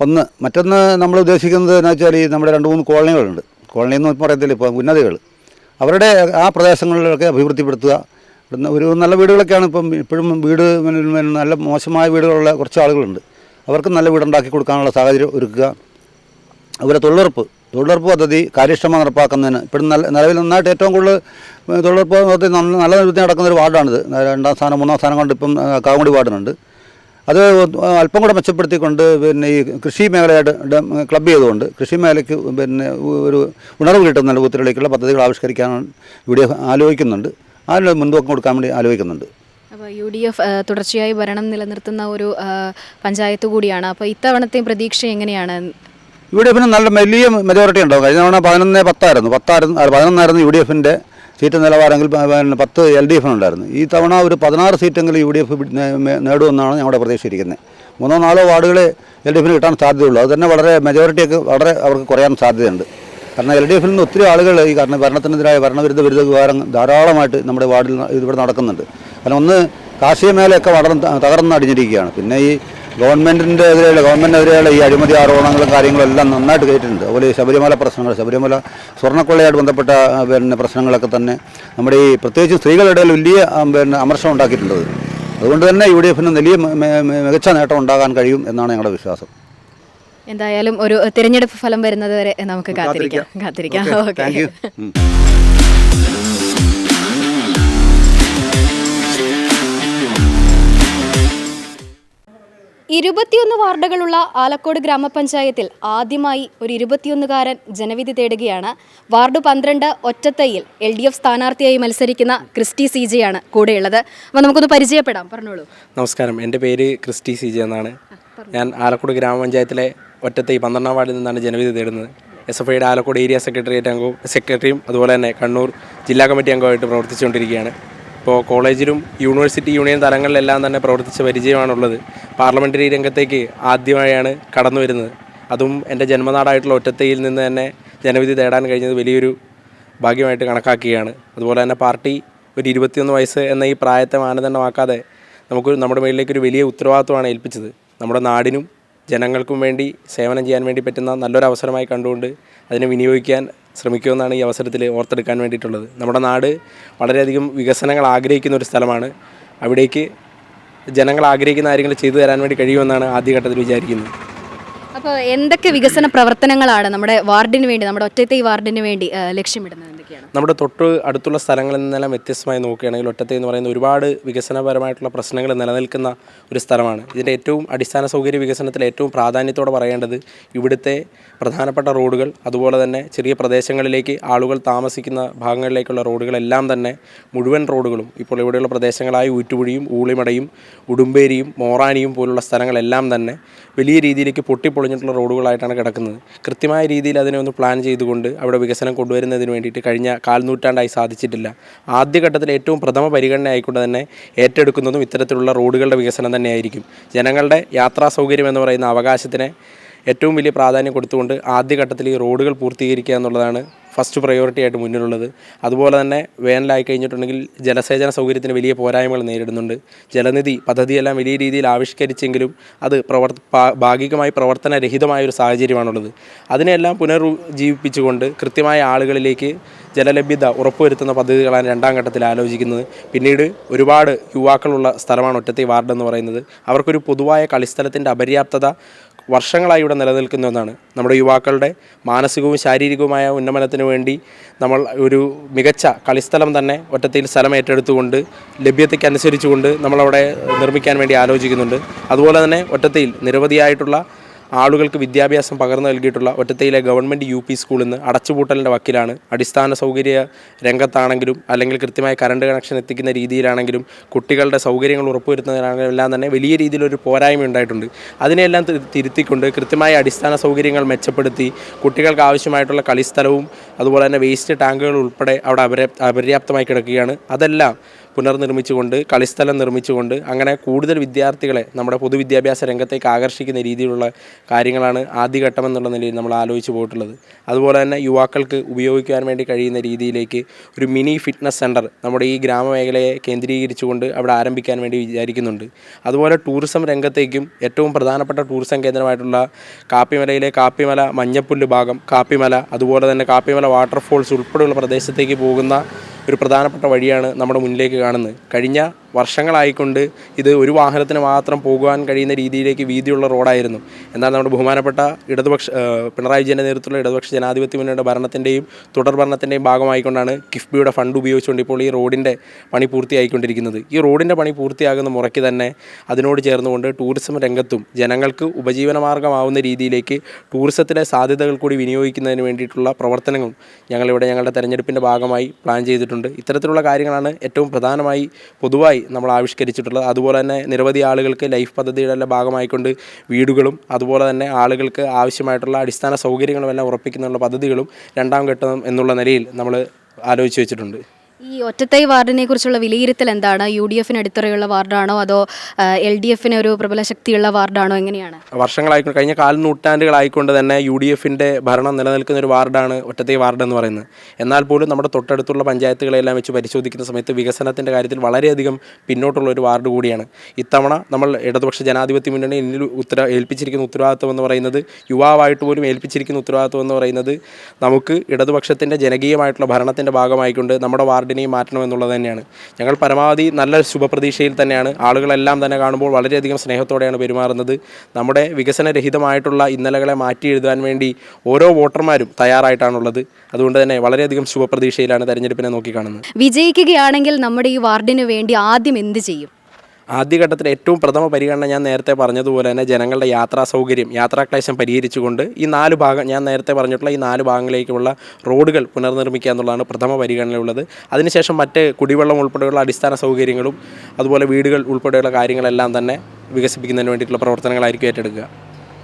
ഒന്ന് മറ്റൊന്ന് നമ്മൾ ഉദ്ദേശിക്കുന്നത് എന്ന് വെച്ചാൽ ഈ നമ്മുടെ രണ്ട് മൂന്ന് കോളനികളുണ്ട്. കോളനി എന്ന് പറയത്തില്ല ഇപ്പോൾ ഉന്നതികൾ. അവരുടെ ആ പ്രദേശങ്ങളിലൊക്കെ അഭിവൃദ്ധിപ്പെടുത്തുക. ഒരു നല്ല വീടുകളൊക്കെയാണ് ഇപ്പം ഇപ്പോഴും വീട് നല്ല മോശമായ വീടുകളുള്ള കുറച്ച് ആളുകളുണ്ട്. അവർക്ക് നല്ല വീടുണ്ടാക്കി കൊടുക്കാനുള്ള സാഹചര്യം ഒരുക്കുക. അതുപോലെ തൊഴിലുറപ്പ്. തൊഴിലുറപ്പ് പദ്ധതി കാര്യക്ഷമ നടപ്പാക്കുന്നതിന്. ഇപ്പോഴും നല്ല നിലവിൽ നന്നായിട്ട് ഏറ്റവും കൂടുതൽ തൊഴിലുറപ്പ് പദ്ധതി നല്ല നിലത്തിൽ നടക്കുന്ന ഒരു വാർഡാണിത്. രണ്ടാം സ്ഥാനം മൂന്നാം സ്ഥാനം കൊണ്ട് ഇപ്പം ഏഹ്, കാവുംകുടി വാർഡിനുണ്ട്. അത് അല്പം കൂടെ മെച്ചപ്പെടുത്തിക്കൊണ്ട് പിന്നെ ഈ കൃഷി മേഖലയായിട്ട് ക്ലബ് ചെയ്തുകൊണ്ട് കൃഷി മേഖലയ്ക്ക് പിന്നെ ഒരു ഉണർവ് കിട്ടുന്ന രൂപത്തിലേക്കുള്ള പദ്ധതികൾ ആവിഷ്കരിക്കാൻ ഇവിടെ ആലോചിക്കുന്നുണ്ട്. അതിന് മുൻതൂക്കം കൊടുക്കാൻ വേണ്ടി ആലോചിക്കുന്നുണ്ട്. അപ്പോൾ യു ഡി എഫ് തുടർച്ചയായി ഭരണം നിലനിർത്തുന്ന ഒരു പഞ്ചായത്ത് കൂടിയാണ്. അപ്പോൾ ഇത്തവണത്തെയും പ്രതീക്ഷ എങ്ങനെയാണ്? യു ഡി എഫിന് നല്ല വലിയ മെജോറിറ്റി ഉണ്ടാവും. കഴിഞ്ഞ തവണ പതിനൊന്ന് പത്തായിരുന്നു. പത്തായിരുന്നു പതിനൊന്നായിരുന്നു യു ഡി എഫിന്റെ സീറ്റ് നിലവാരമെങ്കിൽ പത്ത് എൽ ഡി എഫിനുണ്ടായിരുന്നു ഈ തവണ ഒരു പതിനാറ് സീറ്റെങ്കിലും യു ഡി എഫ് നേടുമെന്നാണ് ഞങ്ങളുടെ പ്രതീക്ഷിച്ചിരിക്കുന്നത്. മൂന്നോ നാലോ വാർഡുകൾ എൽ ഡി എഫിന് കിട്ടാൻ സാധ്യതയുള്ളൂ. അത് തന്നെ വളരെ മെജോറിറ്റിയൊക്കെ വളരെ അവർക്ക് കുറയാൻ സാധ്യതയുണ്ട്. കാരണം എൽ ഡി എഫിൽ നിന്ന് ഒത്തിരി ആളുകൾ ഈ കാരണം ഭരണത്തിനെതിരായ ഭരണവിരുദ്ധ വിരുദ്ധ വികാരം ധാരാളമായിട്ട് നമ്മുടെ വാർഡിൽ ഇവിടെ നടക്കുന്നുണ്ട്. കാരണം ഒന്ന് കാർഷിക മേഖലയൊക്കെ ത- തകർന്നടിഞ്ഞിരിക്കുകയാണ് പിന്നെ ഈ ഗവൺമെന്റിന്റെ എതിരെയുള്ള ഗവൺമെന്റിനെതിരെയുള്ള ഈ അഴിമതി ആരോപണങ്ങളും കാര്യങ്ങളും എല്ലാം നന്നായിട്ട് കേട്ടിട്ടുണ്ട്. അതുപോലെ ഈ ശബരിമല പ്രശ്നങ്ങൾ ശബരിമല സ്വർണക്കൊള്ളയായിട്ട് ബന്ധപ്പെട്ട പിന്നെ പ്രശ്നങ്ങളൊക്കെ തന്നെ നമ്മുടെ ഈ പ്രത്യേകിച്ച് സ്ത്രീകളുടെ ഇടയിൽ വലിയ പിന്നെ അമർഷം ഉണ്ടാക്കിയിട്ടുള്ളത്. അതുകൊണ്ട് തന്നെ യു ഡി എഫിന് വലിയ മികച്ച നേട്ടം ഉണ്ടാകാൻ കഴിയും എന്നാണ് ഞങ്ങളുടെ വിശ്വാസം. എന്തായാലും ഒരു തിരഞ്ഞെടുപ്പ് ഫലം വരുന്നത് വരെ നമുക്ക് കാത്തിരിക്കാം. കാത്തിരിക്കാം. ഓക്കെ ഇരുപത്തിയൊന്ന് വാർഡുകളുള്ള ആലക്കോട് ഗ്രാമപഞ്ചായത്തിൽ ആദ്യമായി ഒരു ഇരുപത്തിയൊന്നുകാരൻ ജനവിധി തേടുകയാണ്. വാർഡ് പന്ത്രണ്ട് ഒറ്റത്തയിൽ എൽ ഡി എഫ് സ്ഥാനാർത്ഥിയായി മത്സരിക്കുന്ന ക്രിസ്റ്റി സി ജെയാണ് കൂടെയുള്ളത്. അപ്പോൾ നമുക്കൊന്ന് പരിചയപ്പെടാം. പറഞ്ഞോളൂ. നമസ്കാരം. എന്റെ പേര് ക്രിസ്റ്റി സി ജെ എന്നാണ്. ഞാൻ ആലക്കോട് ഗ്രാമപഞ്ചായത്തിലെ ഒറ്റത്തൈ പന്ത്രണ്ടാം വാർഡിൽ നിന്നാണ് ജനവിധി തേടുന്നത്. എസ് എഫ് ഐയുടെ ആലക്കോട് ഏരിയ സെക്രട്ടേറിയറ്റ് അംഗവും സെക്രട്ടറിയും അതുപോലെ തന്നെ കണ്ണൂർ ജില്ലാ കമ്മിറ്റി അംഗമായിട്ട് പ്രവർത്തിച്ചുകൊണ്ടിരിക്കുകയാണ്. ഇപ്പോൾ കോളേജിലും യൂണിവേഴ്സിറ്റി യൂണിയൻ തലങ്ങളിലെല്ലാം തന്നെ പ്രവർത്തിച്ച പരിചയമാണുള്ളത്. പാർലമെന്ററി രംഗത്തേക്ക് ആദ്യമായാണ് കടന്നു വരുന്നത്. അതും എന്റെ ജന്മനാടായിട്ടുള്ള ഒറ്റത്തയിൽ നിന്ന് തന്നെ ജനവിധി തേടാൻ കഴിഞ്ഞത് വലിയൊരു ഭാഗ്യമായിട്ട് കണക്കാക്കുകയാണ്. അതുപോലെ തന്നെ പാർട്ടി ഒരു ഇരുപത്തിയൊന്ന് വയസ്സ് എന്ന ഈ പ്രായത്തെ മാനദണ്ഡമാക്കാതെ നമുക്ക് നമ്മുടെ മേളിലേക്ക് ഒരു വലിയ ഉത്തരവാദിത്വമാണ് ഏൽപ്പിച്ചത്. നമ്മുടെ നാടിനും ജനങ്ങൾക്കും വേണ്ടി സേവനം ചെയ്യാൻ വേണ്ടി പറ്റുന്ന നല്ലൊരു അവസരമായി കണ്ടുകൊണ്ട് അതിനെ വിനിയോഗിക്കാൻ ശ്രമിക്കുമെന്നാണ് ഈ അവസരത്തിൽ ഓർത്തെടുക്കാൻ വേണ്ടിയിട്ടുള്ളത്. നമ്മുടെ നാട് വളരെയധികം വികസനങ്ങൾ ആഗ്രഹിക്കുന്ന ഒരു സ്ഥലമാണ്. അവിടേക്ക് ജനങ്ങൾ ആഗ്രഹിക്കുന്ന കാര്യങ്ങൾ ചെയ്തു തരാൻ വേണ്ടി കഴിയുമെന്നാണ് ആദ്യഘട്ടത്തിൽ വിചാരിക്കുന്നത്. അപ്പോൾ എന്തൊക്കെ വികസന പ്രവർത്തനങ്ങളാണ് നമ്മുടെ വാർഡിന് വേണ്ടി നമ്മുടെ ഒറ്റത്തെ ഈ വാർഡിന് വേണ്ടി ലക്ഷ്യമിടുന്നത്? നമ്മുടെ തൊട്ട് അടുത്തുള്ള സ്ഥലങ്ങളിൽ നിന്നെല്ലാം വ്യത്യസ്തമായി നോക്കുകയാണെങ്കിൽ ഒറ്റത്തെ എന്ന് പറയുന്ന ഒരുപാട് വികസനപരമായിട്ടുള്ള പ്രശ്നങ്ങൾ നിലനിൽക്കുന്ന ഒരു സ്ഥലമാണ്. ഇതിന്റെ ഏറ്റവും അടിസ്ഥാന സൗകര്യ വികസനത്തിൽ ഏറ്റവും പ്രാധാന്യത്തോടെ പറയേണ്ടത് ഇവിടുത്തെ പ്രധാനപ്പെട്ട റോഡുകൾ അതുപോലെ തന്നെ ചെറിയ പ്രദേശങ്ങളിലേക്ക് ആളുകൾ താമസിക്കുന്ന ഭാഗങ്ങളിലേക്കുള്ള റോഡുകളെല്ലാം തന്നെ മുഴുവൻ റോഡുകളും ഇപ്പോൾ ഇവിടെയുള്ള പ്രദേശങ്ങളായ ഊറ്റുപുഴിയും ഊളിമടയും ഉടുമ്പേരിയും മോറാനിയും പോലുള്ള സ്ഥലങ്ങളെല്ലാം തന്നെ വലിയ രീതിയിലേക്ക് പൊട്ടിപ്പൊളിഞ്ഞിട്ടുള്ള റോഡുകളായിട്ടാണ് കിടക്കുന്നത്. കൃത്യമായ രീതിയിൽ അതിനെ ഒന്ന് പ്ലാൻ ചെയ്തുകൊണ്ട് അവിടെ വികസനം കൊണ്ടുവരുന്നതിന് വേണ്ടിയിട്ട് കഴിഞ്ഞ കാൽനൂറ്റാണ്ടായി സാധിച്ചിട്ടില്ല. ആദ്യഘട്ടത്തിൽ ഏറ്റവും പ്രഥമ പരിഗണന ആയിക്കൊണ്ട് തന്നെ ഏറ്റെടുക്കുന്നതും ഇത്തരത്തിലുള്ള റോഡുകളുടെ വികസനം തന്നെയായിരിക്കും. ജനങ്ങളുടെ യാത്രാ സൗകര്യം എന്ന് പറയുന്ന അവകാശത്തിന് ഏറ്റവും വലിയ പ്രാധാന്യം കൊടുത്തുകൊണ്ട് ആദ്യഘട്ടത്തിൽ ഈ റോഡുകൾ പൂർത്തീകരിക്കുക എന്നുള്ളതാണ് ഫസ്റ്റ് പ്രയോറിറ്റി ആയിട്ട് മുന്നിലുള്ളത്. അതുപോലെ തന്നെ വേനലായി കഴിഞ്ഞിട്ടുണ്ടെങ്കിൽ ജലസേചന സൗകര്യത്തിന് വലിയ പോരായ്മകൾ നേരിടുന്നുണ്ട്. ജലനിധി പദ്ധതിയെല്ലാം വലിയ രീതിയിൽ ആവിഷ്കരിച്ചെങ്കിലും അത് പ്രവർ ഭാഗികമായി പ്രവർത്തനരഹിതമായ ഒരു സാഹചര്യമാണുള്ളത്. അതിനെല്ലാം പുനരുജ്ജീവിപ്പിച്ചുകൊണ്ട് കൃത്യമായ ആളുകളിലേക്ക് ജലലഭ്യത ഉറപ്പുവരുത്തുന്ന പദ്ധതികളാണ് രണ്ടാം ഘട്ടത്തിൽ ആലോചിക്കുന്നത്. പിന്നീട് ഒരുപാട് യുവാക്കളുള്ള സ്ഥലമാണ് ഒറ്റത്തെ വാർഡ് എന്ന് പറയുന്നത്. അവർക്കൊരു പൊതുവായ കളിസ്ഥലത്തിന്റെ അപര്യാപ്തത വർഷങ്ങളായി ഇവിടെ നിലനിൽക്കുന്ന ഒന്നാണ്. നമ്മുടെ യുവാക്കളുടെ മാനസികവും ശാരീരികവുമായ ഉന്നമനത്തിന് വേണ്ടി നമ്മൾ ഒരു മികച്ച കളിസ്ഥലം തന്നെ ഒറ്റത്തിൽ സ്ഥലം ഏറ്റെടുത്തുകൊണ്ട് ലഭ്യതയ്ക്കനുസരിച്ചുകൊണ്ട് നമ്മളവിടെ നിർമ്മിക്കാൻ വേണ്ടി ആലോചിക്കുന്നുണ്ട്. അതുപോലെ തന്നെ ഒറ്റത്തിൽ നിരവധിയായിട്ടുള്ള ആളുകൾക്ക് വിദ്യാഭ്യാസം പകർന്നു നൽകിയിട്ടുള്ള ഒറ്റത്തയിലെ ഗവൺമെന്റ് യു പി സ്കൂളിൽ നിന്ന് അടച്ചുപൂട്ടലിന്റെ വക്കിലാണ് അടിസ്ഥാന സൗകര്യ രംഗത്താണെങ്കിലും അല്ലെങ്കിൽ കൃത്യമായ കറണ്ട് കണക്ഷൻ എത്തിക്കുന്ന രീതിയിലാണെങ്കിലും കുട്ടികളുടെ സൗകര്യങ്ങൾ ഉറപ്പുവരുത്തുന്നതിനാണെങ്കിലും എല്ലാം തന്നെ വലിയ രീതിയിലൊരു പോരായ്മ ഉണ്ടായിട്ടുണ്ട്. അതിനെയെല്ലാം തിരുത്തിക്കൊണ്ട് കൃത്യമായ അടിസ്ഥാന സൗകര്യങ്ങൾ മെച്ചപ്പെടുത്തി കുട്ടികൾക്ക് ആവശ്യമായിട്ടുള്ള കളിസ്ഥലവും അതുപോലെ തന്നെ വേസ്റ്റ് ടാങ്കുകൾ ഉൾപ്പെടെ അവിടെ അപര്യാപ്തമായി കിടക്കുകയാണ്. അതെല്ലാം പുനർനിർമ്മിച്ചുകൊണ്ട് കളിസ്ഥലം നിർമ്മിച്ചുകൊണ്ട് അങ്ങനെ കൂടുതൽ വിദ്യാർത്ഥികളെ നമ്മുടെ പൊതുവിദ്യാഭ്യാസ രംഗത്തേക്ക് ആകർഷിക്കുന്ന രീതിയിലുള്ള കാര്യങ്ങളാണ് ആദ്യഘട്ടം എന്നുള്ള നിലയിൽ നമ്മൾ ആലോചിച്ച് പോയിട്ടുള്ളത്. അതുപോലെ തന്നെ യുവാക്കൾക്ക് ഉപയോഗിക്കാൻ വേണ്ടി കഴിയുന്ന രീതിയിലേക്ക് ഒരു മിനി ഫിറ്റ്നസ് സെന്റർ നമ്മുടെ ഈ ഗ്രാമമേഖലയെ കേന്ദ്രീകരിച്ചുകൊണ്ട് അവിടെ ആരംഭിക്കാൻ വേണ്ടി വിചാരിക്കുന്നുണ്ട്. അതുപോലെ ടൂറിസം രംഗത്തേക്കും ഏറ്റവും പ്രധാനപ്പെട്ട ടൂറിസം കേന്ദ്രമായിട്ടുള്ള കാപ്പിമലയിലെ കാപ്പിമല മഞ്ഞപ്പുല്ല് ഭാഗം കാപ്പിമല അതുപോലെ തന്നെ കാപ്പിമല വാട്ടർഫോൾസ് ഉൾപ്പെടെയുള്ള പ്രദേശത്തേക്ക് പോകുന്ന ഒരു പ്രധാനപ്പെട്ട വഴിയാണ് നമ്മുടെ മുന്നിലേക്ക് കാണുന്നത്. കഴിഞ്ഞ വർഷങ്ങളായിക്കൊണ്ട് ഇത് ഒരു വാഹനത്തിന് മാത്രം പോകുവാൻ കഴിയുന്ന രീതിയിലേക്ക് വീതിയുള്ള റോഡായിരുന്നു. എന്നാൽ നമ്മുടെ ബഹുമാനപ്പെട്ട ഇടതുപക്ഷ പിണറായി വിജയന്റെ നേതൃത്വത്തിലുള്ള ഇടതുപക്ഷ ജനാധിപത്യ മുന്നണിയുടെ ഭരണത്തിന്റെയും തുടർ ഭരണത്തിന്റെയും ഭാഗമായിക്കൊണ്ടാണ് കിഫ്ബിയുടെ ഫണ്ട് ഉപയോഗിച്ചുകൊണ്ട് ഇപ്പോൾ ഈ റോഡിന്റെ പണി പൂർത്തിയായിക്കൊണ്ടിരിക്കുന്നത്. ഈ റോഡിന്റെ പണി പൂർത്തിയാകുന്ന മുറയ്ക്ക് തന്നെ അതിനോട് ചേർന്നുകൊണ്ട് ടൂറിസം രംഗത്തും ജനങ്ങൾക്ക് ഉപജീവനമാർഗമാവുന്ന രീതിയിലേക്ക് ടൂറിസത്തിലെ സാധ്യതകൾ കൂടി വിനിയോഗിക്കുന്നതിന് വേണ്ടിയിട്ടുള്ള പ്രവർത്തനങ്ങളും ഞങ്ങളിവിടെ ഞങ്ങളുടെ തെരഞ്ഞെടുപ്പിന്റെ ഭാഗമായി പ്ലാൻ ചെയ്തിട്ടുണ്ട്. ഇത്തരത്തിലുള്ള കാര്യങ്ങളാണ് ഏറ്റവും പ്രധാനമായി പൊതുവായി നമ്മൾ ആവിഷ്കരിച്ചിട്ടുള്ളത്. അതുപോലെ തന്നെ നിരവധി ആളുകൾക്ക് ലൈഫ് പദ്ധതിയുടെ ഭാഗമായിക്കൊണ്ട് വീടുകളും അതുപോലെ തന്നെ ആളുകൾക്ക് ആവശ്യമായിട്ടുള്ള അടിസ്ഥാന സൗകര്യങ്ങളും എല്ലാം ഉറപ്പിക്കുന്നുള്ള പദ്ധതികളും രണ്ടാം ഘട്ടം എന്നുള്ള നിലയിൽ നമ്മൾ ആലോചിച്ച് വെച്ചിട്ടുണ്ട്. ഈ ഒറ്റത്തൈ വാർഡിനെ കുറിച്ചുള്ള വിലയിരുത്തൽ എന്താണ്? യു ഡി എഫിന് അടിത്തറയുള്ള വാർഡാണോ അതോ എൽ ഡി എഫിന് ഒരു പ്രബല ശക്തിയുള്ള വാർഡാണോ? എങ്ങനെയാണ്? വർഷങ്ങളായിക്കൊണ്ട് കഴിഞ്ഞ കാൽ നൂറ്റാണ്ടുകളായിക്കൊണ്ട് തന്നെ യു ഡി എഫിന്റെ ഭരണം നിലനിൽക്കുന്ന ഒരു വാർഡാണ് ഒറ്റത്തൈ വാർഡ് എന്ന് പറയുന്നത്. എന്നാൽ പോലും നമ്മുടെ തൊട്ടടുത്തുള്ള പഞ്ചായത്തുകളെല്ലാം വെച്ച് പരിശോധിക്കുന്ന സമയത്ത് വികസനത്തിന്റെ കാര്യത്തിൽ വളരെയധികം പിന്നോട്ടുള്ള ഒരു വാർഡ് കൂടിയാണ്. ഇത്തവണ നമ്മൾ ഇടതുപക്ഷ ജനാധിപത്യ മുന്നണി എന്നിൽ ഉത്തര ഏൽപ്പിച്ചിരിക്കുന്ന ഉത്തരവാദിത്വം എന്ന് പറയുന്നത് യുവാവായിട്ട് പോലും ഏൽപ്പിച്ചിരിക്കുന്ന ഉത്തരവാദിത്വം എന്ന് പറയുന്നത് നമുക്ക് ഇടതുപക്ഷത്തിന്റെ ജനകീയമായിട്ടുള്ള ഭരണത്തിന്റെ ഭാഗമായിക്കൊണ്ട് നമ്മുടെ വാർഡിനെയും മാറ്റണം എന്നുള്ളത് തന്നെയാണ്. ഞങ്ങൾ പരമാവധി നല്ല ശുഭപ്രതീക്ഷയിൽ തന്നെയാണ്. ആളുകളെല്ലാം തന്നെ കാണുമ്പോൾ വളരെയധികം സ്നേഹത്തോടെയാണ് പെരുമാറുന്നത്. നമ്മുടെ വികസനരഹിതമായിട്ടുള്ള ഇന്നലകളെ മാറ്റി എഴുതാൻ വേണ്ടി ഓരോ വോട്ടർമാരും തയ്യാറായിട്ടാണുള്ളത്. അതുകൊണ്ട് തന്നെ വളരെയധികം ശുഭപ്രതീക്ഷയിലാണ് തെരഞ്ഞെടുപ്പിനെ നോക്കിക്കാണുന്നത്. വിജയിക്കുകയാണെങ്കിൽ നമ്മുടെ ഈ വാർഡിന് വേണ്ടി ആദ്യം എന്ത് ചെയ്യും? ആദ്യഘട്ടത്തിൽ ഏറ്റവും പ്രഥമ പരിഗണന ഞാൻ നേരത്തെ പറഞ്ഞതുപോലെ തന്നെ ജനങ്ങളുടെ യാത്രാ സൗകര്യം യാത്രാക്ലേശം പരിഹരിച്ചുകൊണ്ട് ഈ നാല് ഭാഗം ഞാൻ നേരത്തെ പറഞ്ഞിട്ടുള്ള ഈ നാല് ഭാഗങ്ങളിലേക്കുള്ള റോഡുകൾ പുനർനിർമ്മിക്കുക എന്നുള്ളതാണ് പ്രഥമ പരിഗണനയുള്ളത് അതിനുശേഷം മറ്റ് കുടിവെള്ളം ഉൾപ്പെടെയുള്ള അടിസ്ഥാന സൗകര്യങ്ങളും അതുപോലെ വീടുകൾ ഉൾപ്പെടെയുള്ള കാര്യങ്ങളെല്ലാം തന്നെ വികസിപ്പിക്കുന്നതിന് വേണ്ടിയിട്ടുള്ള പ്രവർത്തനങ്ങളായിരിക്കും ഏറ്റെടുക്കുക.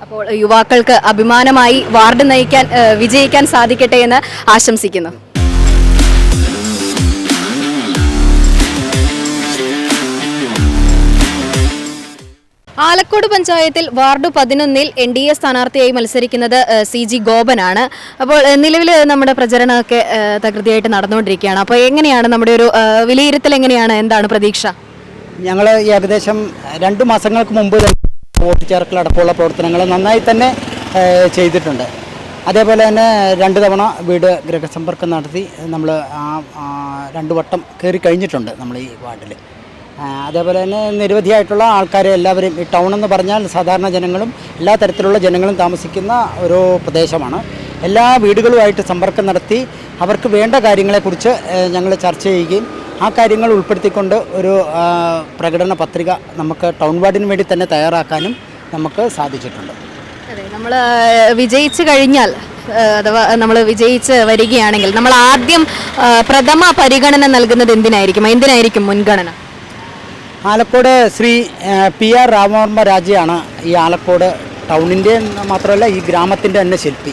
അപ്പോൾ യുവാക്കൾക്ക് അഭിമാനമായി വാർഡ് നയിക്കാൻ വിജയിക്കാൻ സാധിക്കട്ടെ എന്ന് ആശംസിക്കുന്നു. ആലക്കോട് പഞ്ചായത്തിൽ വാർഡ് പതിനൊന്നിൽ എൻ ഡി എ സ്ഥാനാർത്ഥിയായി മത്സരിക്കുന്നത് സി ജി ഗോപനാണ്. അപ്പോൾ നിലവിൽ നമ്മുടെ പ്രചരണമൊക്കെ തകൃതിയായിട്ട് നടന്നുകൊണ്ടിരിക്കുകയാണ്. അപ്പോൾ എങ്ങനെയാണ് നമ്മുടെ ഒരു വിലയിരുത്തൽ എങ്ങനെയാണ്? എന്താണ് പ്രതീക്ഷ? ഞങ്ങൾ ഏകദേശം രണ്ട് മാസങ്ങൾക്ക് മുമ്പ് വോട്ട് ചേർക്കലടക്കമുള്ള പ്രവർത്തനങ്ങൾ നന്നായി തന്നെ ചെയ്തിട്ടുണ്ട്. അതേപോലെ തന്നെ രണ്ട് തവണ വീട് ഗൃഹസമ്പർക്കം നടത്തി നമ്മൾ ആ, രണ്ട് വട്ടം കയറി കഴിഞ്ഞിട്ടുണ്ട് നമ്മൾ ഈ വാർഡിൽ അതേപോലെ തന്നെ നിരവധിയായിട്ടുള്ള ആൾക്കാരെ എല്ലാവരും ഈ ടൗൺ എന്ന് പറഞ്ഞാൽ സാധാരണ ജനങ്ങളും എല്ലാ തരത്തിലുള്ള ജനങ്ങളും താമസിക്കുന്ന ഒരു പ്രദേശമാണ്. എല്ലാ വീടുകളുമായിട്ട് സമ്പർക്കം നടത്തി അവർക്ക് വേണ്ട കാര്യങ്ങളെക്കുറിച്ച് ഞങ്ങൾ ചർച്ച ചെയ്യുകയും ആ കാര്യങ്ങൾ ഉൾപ്പെടുത്തിക്കൊണ്ട് ഒരു പ്രകടന പത്രിക നമുക്ക് ടൗൺ വാർഡിന് വേണ്ടി തന്നെ തയ്യാറാക്കാനും നമുക്ക് സാധിച്ചിട്ടുണ്ട്. അതെ നമ്മൾ വിജയിച്ചു കഴിഞ്ഞാൽ അഥവാ നമ്മൾ വിജയിച്ച് വരികയാണെങ്കിൽ നമ്മൾ ആദ്യം പ്രഥമ പരിഗണന നൽകുന്നത് എന്തിനായിരിക്കും? എന്തിനായിരിക്കും മുൻഗണന? ആലക്കോട് ശ്രീ പി ആർ രാമവർമ്മ രാജയാണ് ഈ ആലക്കോട് ടൗണിന്റെ മാത്രമല്ല ഈ ഗ്രാമത്തിന്റെ തന്നെ ശില്പി.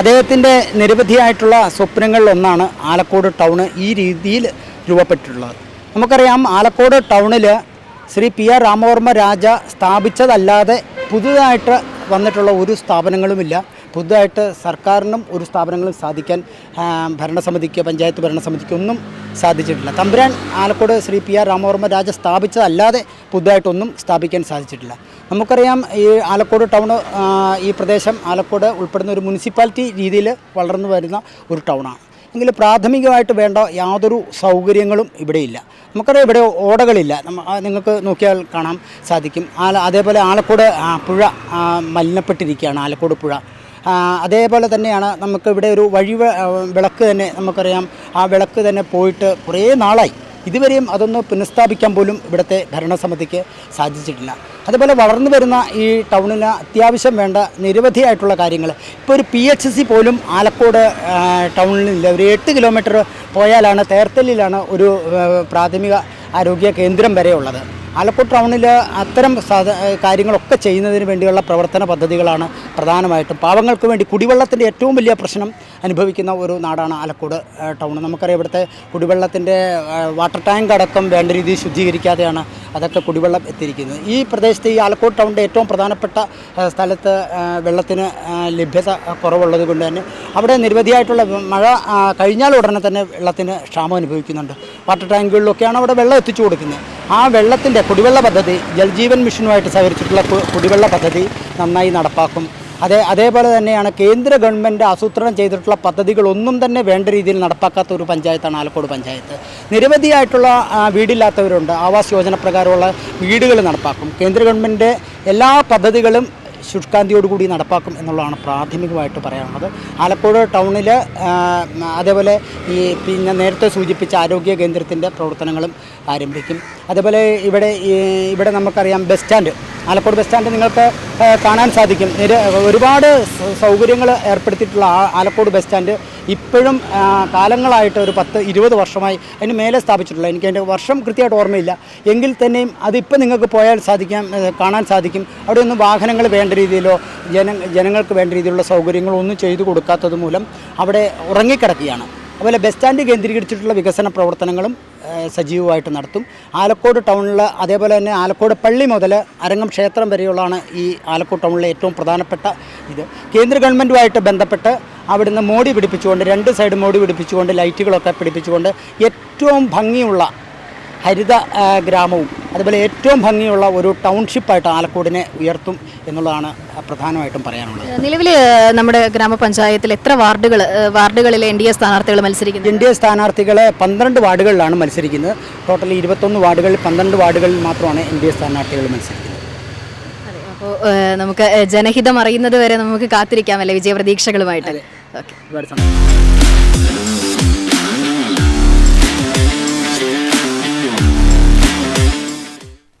അദ്ദേഹത്തിന്റെ നിരവധിയായിട്ടുള്ള സ്വപ്നങ്ങളിലൊന്നാണ് ആലക്കോട് ടൗണ് ഈ രീതിയിൽ രൂപപ്പെട്ടിട്ടുള്ളത്. നമുക്കറിയാം ആലക്കോട് ടൗണിൽ ശ്രീ പി ആർ രാമവർമ്മ രാജ സ്ഥാപിച്ചതല്ലാതെ പുതുതായിട്ട് വന്നിട്ടുള്ള ഒരു സ്ഥാപനങ്ങളുമില്ല. പുതുതായിട്ട് സർക്കാരിനും ഒരു സ്ഥാപനങ്ങളും സാധിക്കാൻ ഭരണസമിതിക്ക് പഞ്ചായത്ത് ഭരണസമിതിക്ക് ഒന്നും സാധിച്ചിട്ടില്ല. തമ്പുരാൻ ആലക്കോട് ശ്രീ പി ആർ രാമവർമ്മ രാജ സ്ഥാപിച്ചതല്ലാതെ പുതുതായിട്ടൊന്നും സ്ഥാപിക്കാൻ സാധിച്ചിട്ടില്ല. നമുക്കറിയാം ഈ ആലക്കോട് ടൗൺ ഈ പ്രദേശം ആലക്കോട് ഉൾപ്പെടുന്ന ഒരു മുനിസിപ്പാലിറ്റി രീതിയിൽ വളർന്നു വരുന്ന ഒരു ടൗണാണ്. എങ്കിൽ പ്രാഥമികമായിട്ട് വേണ്ട യാതൊരു സൗകര്യങ്ങളും ഇവിടെയില്ല. നമുക്കറിയാം ഇവിടെ ഓടകളില്ല. നിങ്ങൾക്ക് നോക്കിയാൽ കാണാൻ സാധിക്കും. അതേപോലെ ആലക്കോട് പുഴ മലിനപ്പെട്ടിരിക്കുകയാണ്. ആലക്കോട് പുഴ. അതേപോലെ തന്നെയാണ് നമുക്ക് ഇവിടെ ഒരു വഴി വിളക്ക് തന്നെ നമുക്കറിയാം. ആ വിളക്ക് തന്നെ പോയിട്ട് കുറേ നാളായി. ഇതുവരെയും അതൊന്ന് പുനഃസ്ഥാപിക്കാൻ പോലും ഇവിടുത്തെ ഭരണസമിതിക്ക് സാധിച്ചിട്ടില്ല. അതുപോലെ വളർന്നു വരുന്ന ഈ ടൗണിന് അത്യാവശ്യം വേണ്ട നിരവധിയായിട്ടുള്ള കാര്യങ്ങൾ. ഇപ്പോൾ ഒരു പി എച്ച് സി പോലും ആലക്കോട് ടൗണിൽ ടൗണിലില്ല. ഒരു എട്ട് കിലോമീറ്റർ പോയാലാണ് തേർത്തലിലാണ് ഒരു പ്രാഥമിക ആരോഗ്യ കേന്ദ്രം വരെ ഉള്ളത് ആലക്കോട് ടൗണിൽ അത്തരം കാര്യങ്ങളൊക്കെ ചെയ്യുന്നതിന് വേണ്ടിയുള്ള പ്രവർത്തന പദ്ധതികളാണ് പ്രധാനമായിട്ടും. പാവങ്ങൾക്ക് വേണ്ടി കുടിവെള്ളത്തിന്റെ ഏറ്റവും വലിയ പ്രശ്നം അനുഭവിക്കുന്ന ഒരു നാടാണ് ആലക്കോട് ടൗൺ. നമുക്കറിയാം ഇവിടുത്തെ കുടിവെള്ളത്തിന്റെ വാട്ടർ ടാങ്ക് അടക്കം വേണ്ട രീതിയിൽ ശുദ്ധീകരിക്കാതെയാണ് അതൊക്കെ കുടിവെള്ളം എത്തിയിരിക്കുന്നത്. ഈ പ്രദേശത്ത് ഈ ആലക്കോട് ടൗണിന്റെ ഏറ്റവും പ്രധാനപ്പെട്ട സ്ഥലത്ത് വെള്ളത്തിന് ലഭ്യത കുറവുള്ളത് കൊണ്ട് തന്നെ അവിടെ നിരവധിയായിട്ടുള്ള മഴ കഴിഞ്ഞാൽ ഉടനെ തന്നെ വെള്ളത്തിന് ക്ഷാമം അനുഭവിക്കുന്നുണ്ട്. വാട്ടർ ടാങ്കുകളിലൊക്കെയാണ് അവിടെ വെള്ളം എത്തിച്ചു കൊടുക്കുന്നത്. ആ വെള്ളത്തിന്റെ കുടിവെള്ള പദ്ധതി ജൽജീവൻ മിഷനുമായിട്ട് സഹകരിച്ചിട്ടുള്ള കുടിവെള്ള പദ്ധതി നന്നായി നടപ്പാക്കും. അതേ അതേപോലെ തന്നെയാണ് കേന്ദ്ര ഗവൺമെന്റ് ആസൂത്രണം ചെയ്തിട്ടുള്ള പദ്ധതികളൊന്നും തന്നെ വേണ്ട രീതിയിൽ നടപ്പാക്കാത്ത ഒരു പഞ്ചായത്താണ് ആലക്കോട് പഞ്ചായത്ത്. നിരവധിയായിട്ടുള്ള വീടില്ലാത്തവരുണ്ട്. ആവാസ് യോജന പ്രകാരമുള്ള വീടുകൾ നടപ്പാക്കും. കേന്ദ്ര ഗവൺമെന്റ് എല്ലാ പദ്ധതികളും ശുഷ്കാന്തിയോടുകൂടി നടപ്പാക്കും എന്നുള്ളതാണ് പ്രാഥമികമായിട്ട് പറയാനുള്ളത്. ആലപ്പുഴ ടൗണിൽ അതേപോലെ ഈ പിന്നെ നേരത്തെ സൂചിപ്പിച്ച ആരോഗ്യ കേന്ദ്രത്തിന്റെ പ്രവർത്തനങ്ങളും ആരംഭിക്കും. അതേപോലെ ഇവിടെ ഇവിടെ നമുക്കറിയാം bus stand. Alakode bus stand നിങ്ങൾക്ക് കാണാൻ സാധിക്കും. ഒരുപാട് സൗകര്യങ്ങൾ ഏർപ്പെടുത്തിയിട്ടുള്ള ആലക്കോട് ബസ് സ്റ്റാൻഡ് ഇപ്പോഴും കാലങ്ങളായിട്ട് ഒരു പത്ത് ഇരുപത് വർഷമായി അതിന് മേലെ സ്ഥാപിച്ചിട്ടുള്ള എനിക്ക് അതിന്റെ വർഷം കൃത്യമായിട്ട് ഓർമ്മയില്ല. എങ്കിൽ തന്നെയും അതിപ്പോൾ നിങ്ങൾക്ക് പോയാൽ സാധിക്കാം കാണാൻ സാധിക്കും. അവിടെ ഒന്നും വാഹനങ്ങൾ വേണ്ട രീതിയിലോ ജന ജനങ്ങൾക്ക് വേണ്ട രീതിയിലുള്ള സൗകര്യങ്ങളോ ഒന്നും ചെയ്തു കൊടുക്കാത്തത് മൂലം അവിടെ ഉറങ്ങിക്കിടക്കുകയാണ്. അതുപോലെ ബസ് സ്റ്റാൻഡ് കേന്ദ്രീകരിച്ചിട്ടുള്ള വികസന പ്രവർത്തനങ്ങളും സജീവമായിട്ട് നടത്തും. ആലക്കോട് ടൗണിൽ അതേപോലെ തന്നെ ആലക്കോട് പള്ളി മുതൽ അരങ്ങം ക്ഷേത്രം വരെയുള്ളതാണ് ഈ ആലക്കോട് ടൗണിലെ ഏറ്റവും പ്രധാനപ്പെട്ട ഇത്. കേന്ദ്ര ഗവൺമെന്റുമായിട്ട് ബന്ധപ്പെട്ട് അവിടുന്ന് മോടി പിടിപ്പിച്ചുകൊണ്ട് രണ്ട് സൈഡ് മോടി പിടിപ്പിച്ചുകൊണ്ട് ലൈറ്റുകളൊക്കെ പിടിപ്പിച്ചുകൊണ്ട് ഏറ്റവും ഭംഗിയുള്ള ഹരിത ഗ്രാമവും അതുപോലെ ഏറ്റവും ഭംഗിയുള്ള ഒരു ടൗൺഷിപ്പായിട്ട് ആലക്കോടിനെ ഉയർത്തും എന്നുള്ളതാണ് പ്രധാനമായിട്ടും പറയാനുള്ളത്. നിലവിൽ നമ്മുടെ ഗ്രാമപഞ്ചായത്തിൽ എത്ര വാർഡുകൾ വാർഡുകളിലെ എൻ ഡി എ സ്ഥാനാർത്ഥികൾ മത്സരിക്കുന്നു? എൻ ഡി എ സ്ഥാനാർത്ഥികളെ പന്ത്രണ്ട് വാർഡുകളിലാണ് മത്സരിക്കുന്നത്. ടോട്ടൽ ഇരുപത്തൊന്ന് വാർഡുകളിൽ പന്ത്രണ്ട് വാർഡുകളിൽ മാത്രമാണ് എൻ ഡി എ സ്ഥാനാർത്ഥികൾ മത്സരിക്കുന്നത്. അപ്പോൾ നമുക്ക് ജനഹിതം അറിയുന്നത് വരെ നമുക്ക് കാത്തിരിക്കാമല്ലേ വിജയപ്രതീക്ഷകളുമായിട്ട്? ഓക്കെ.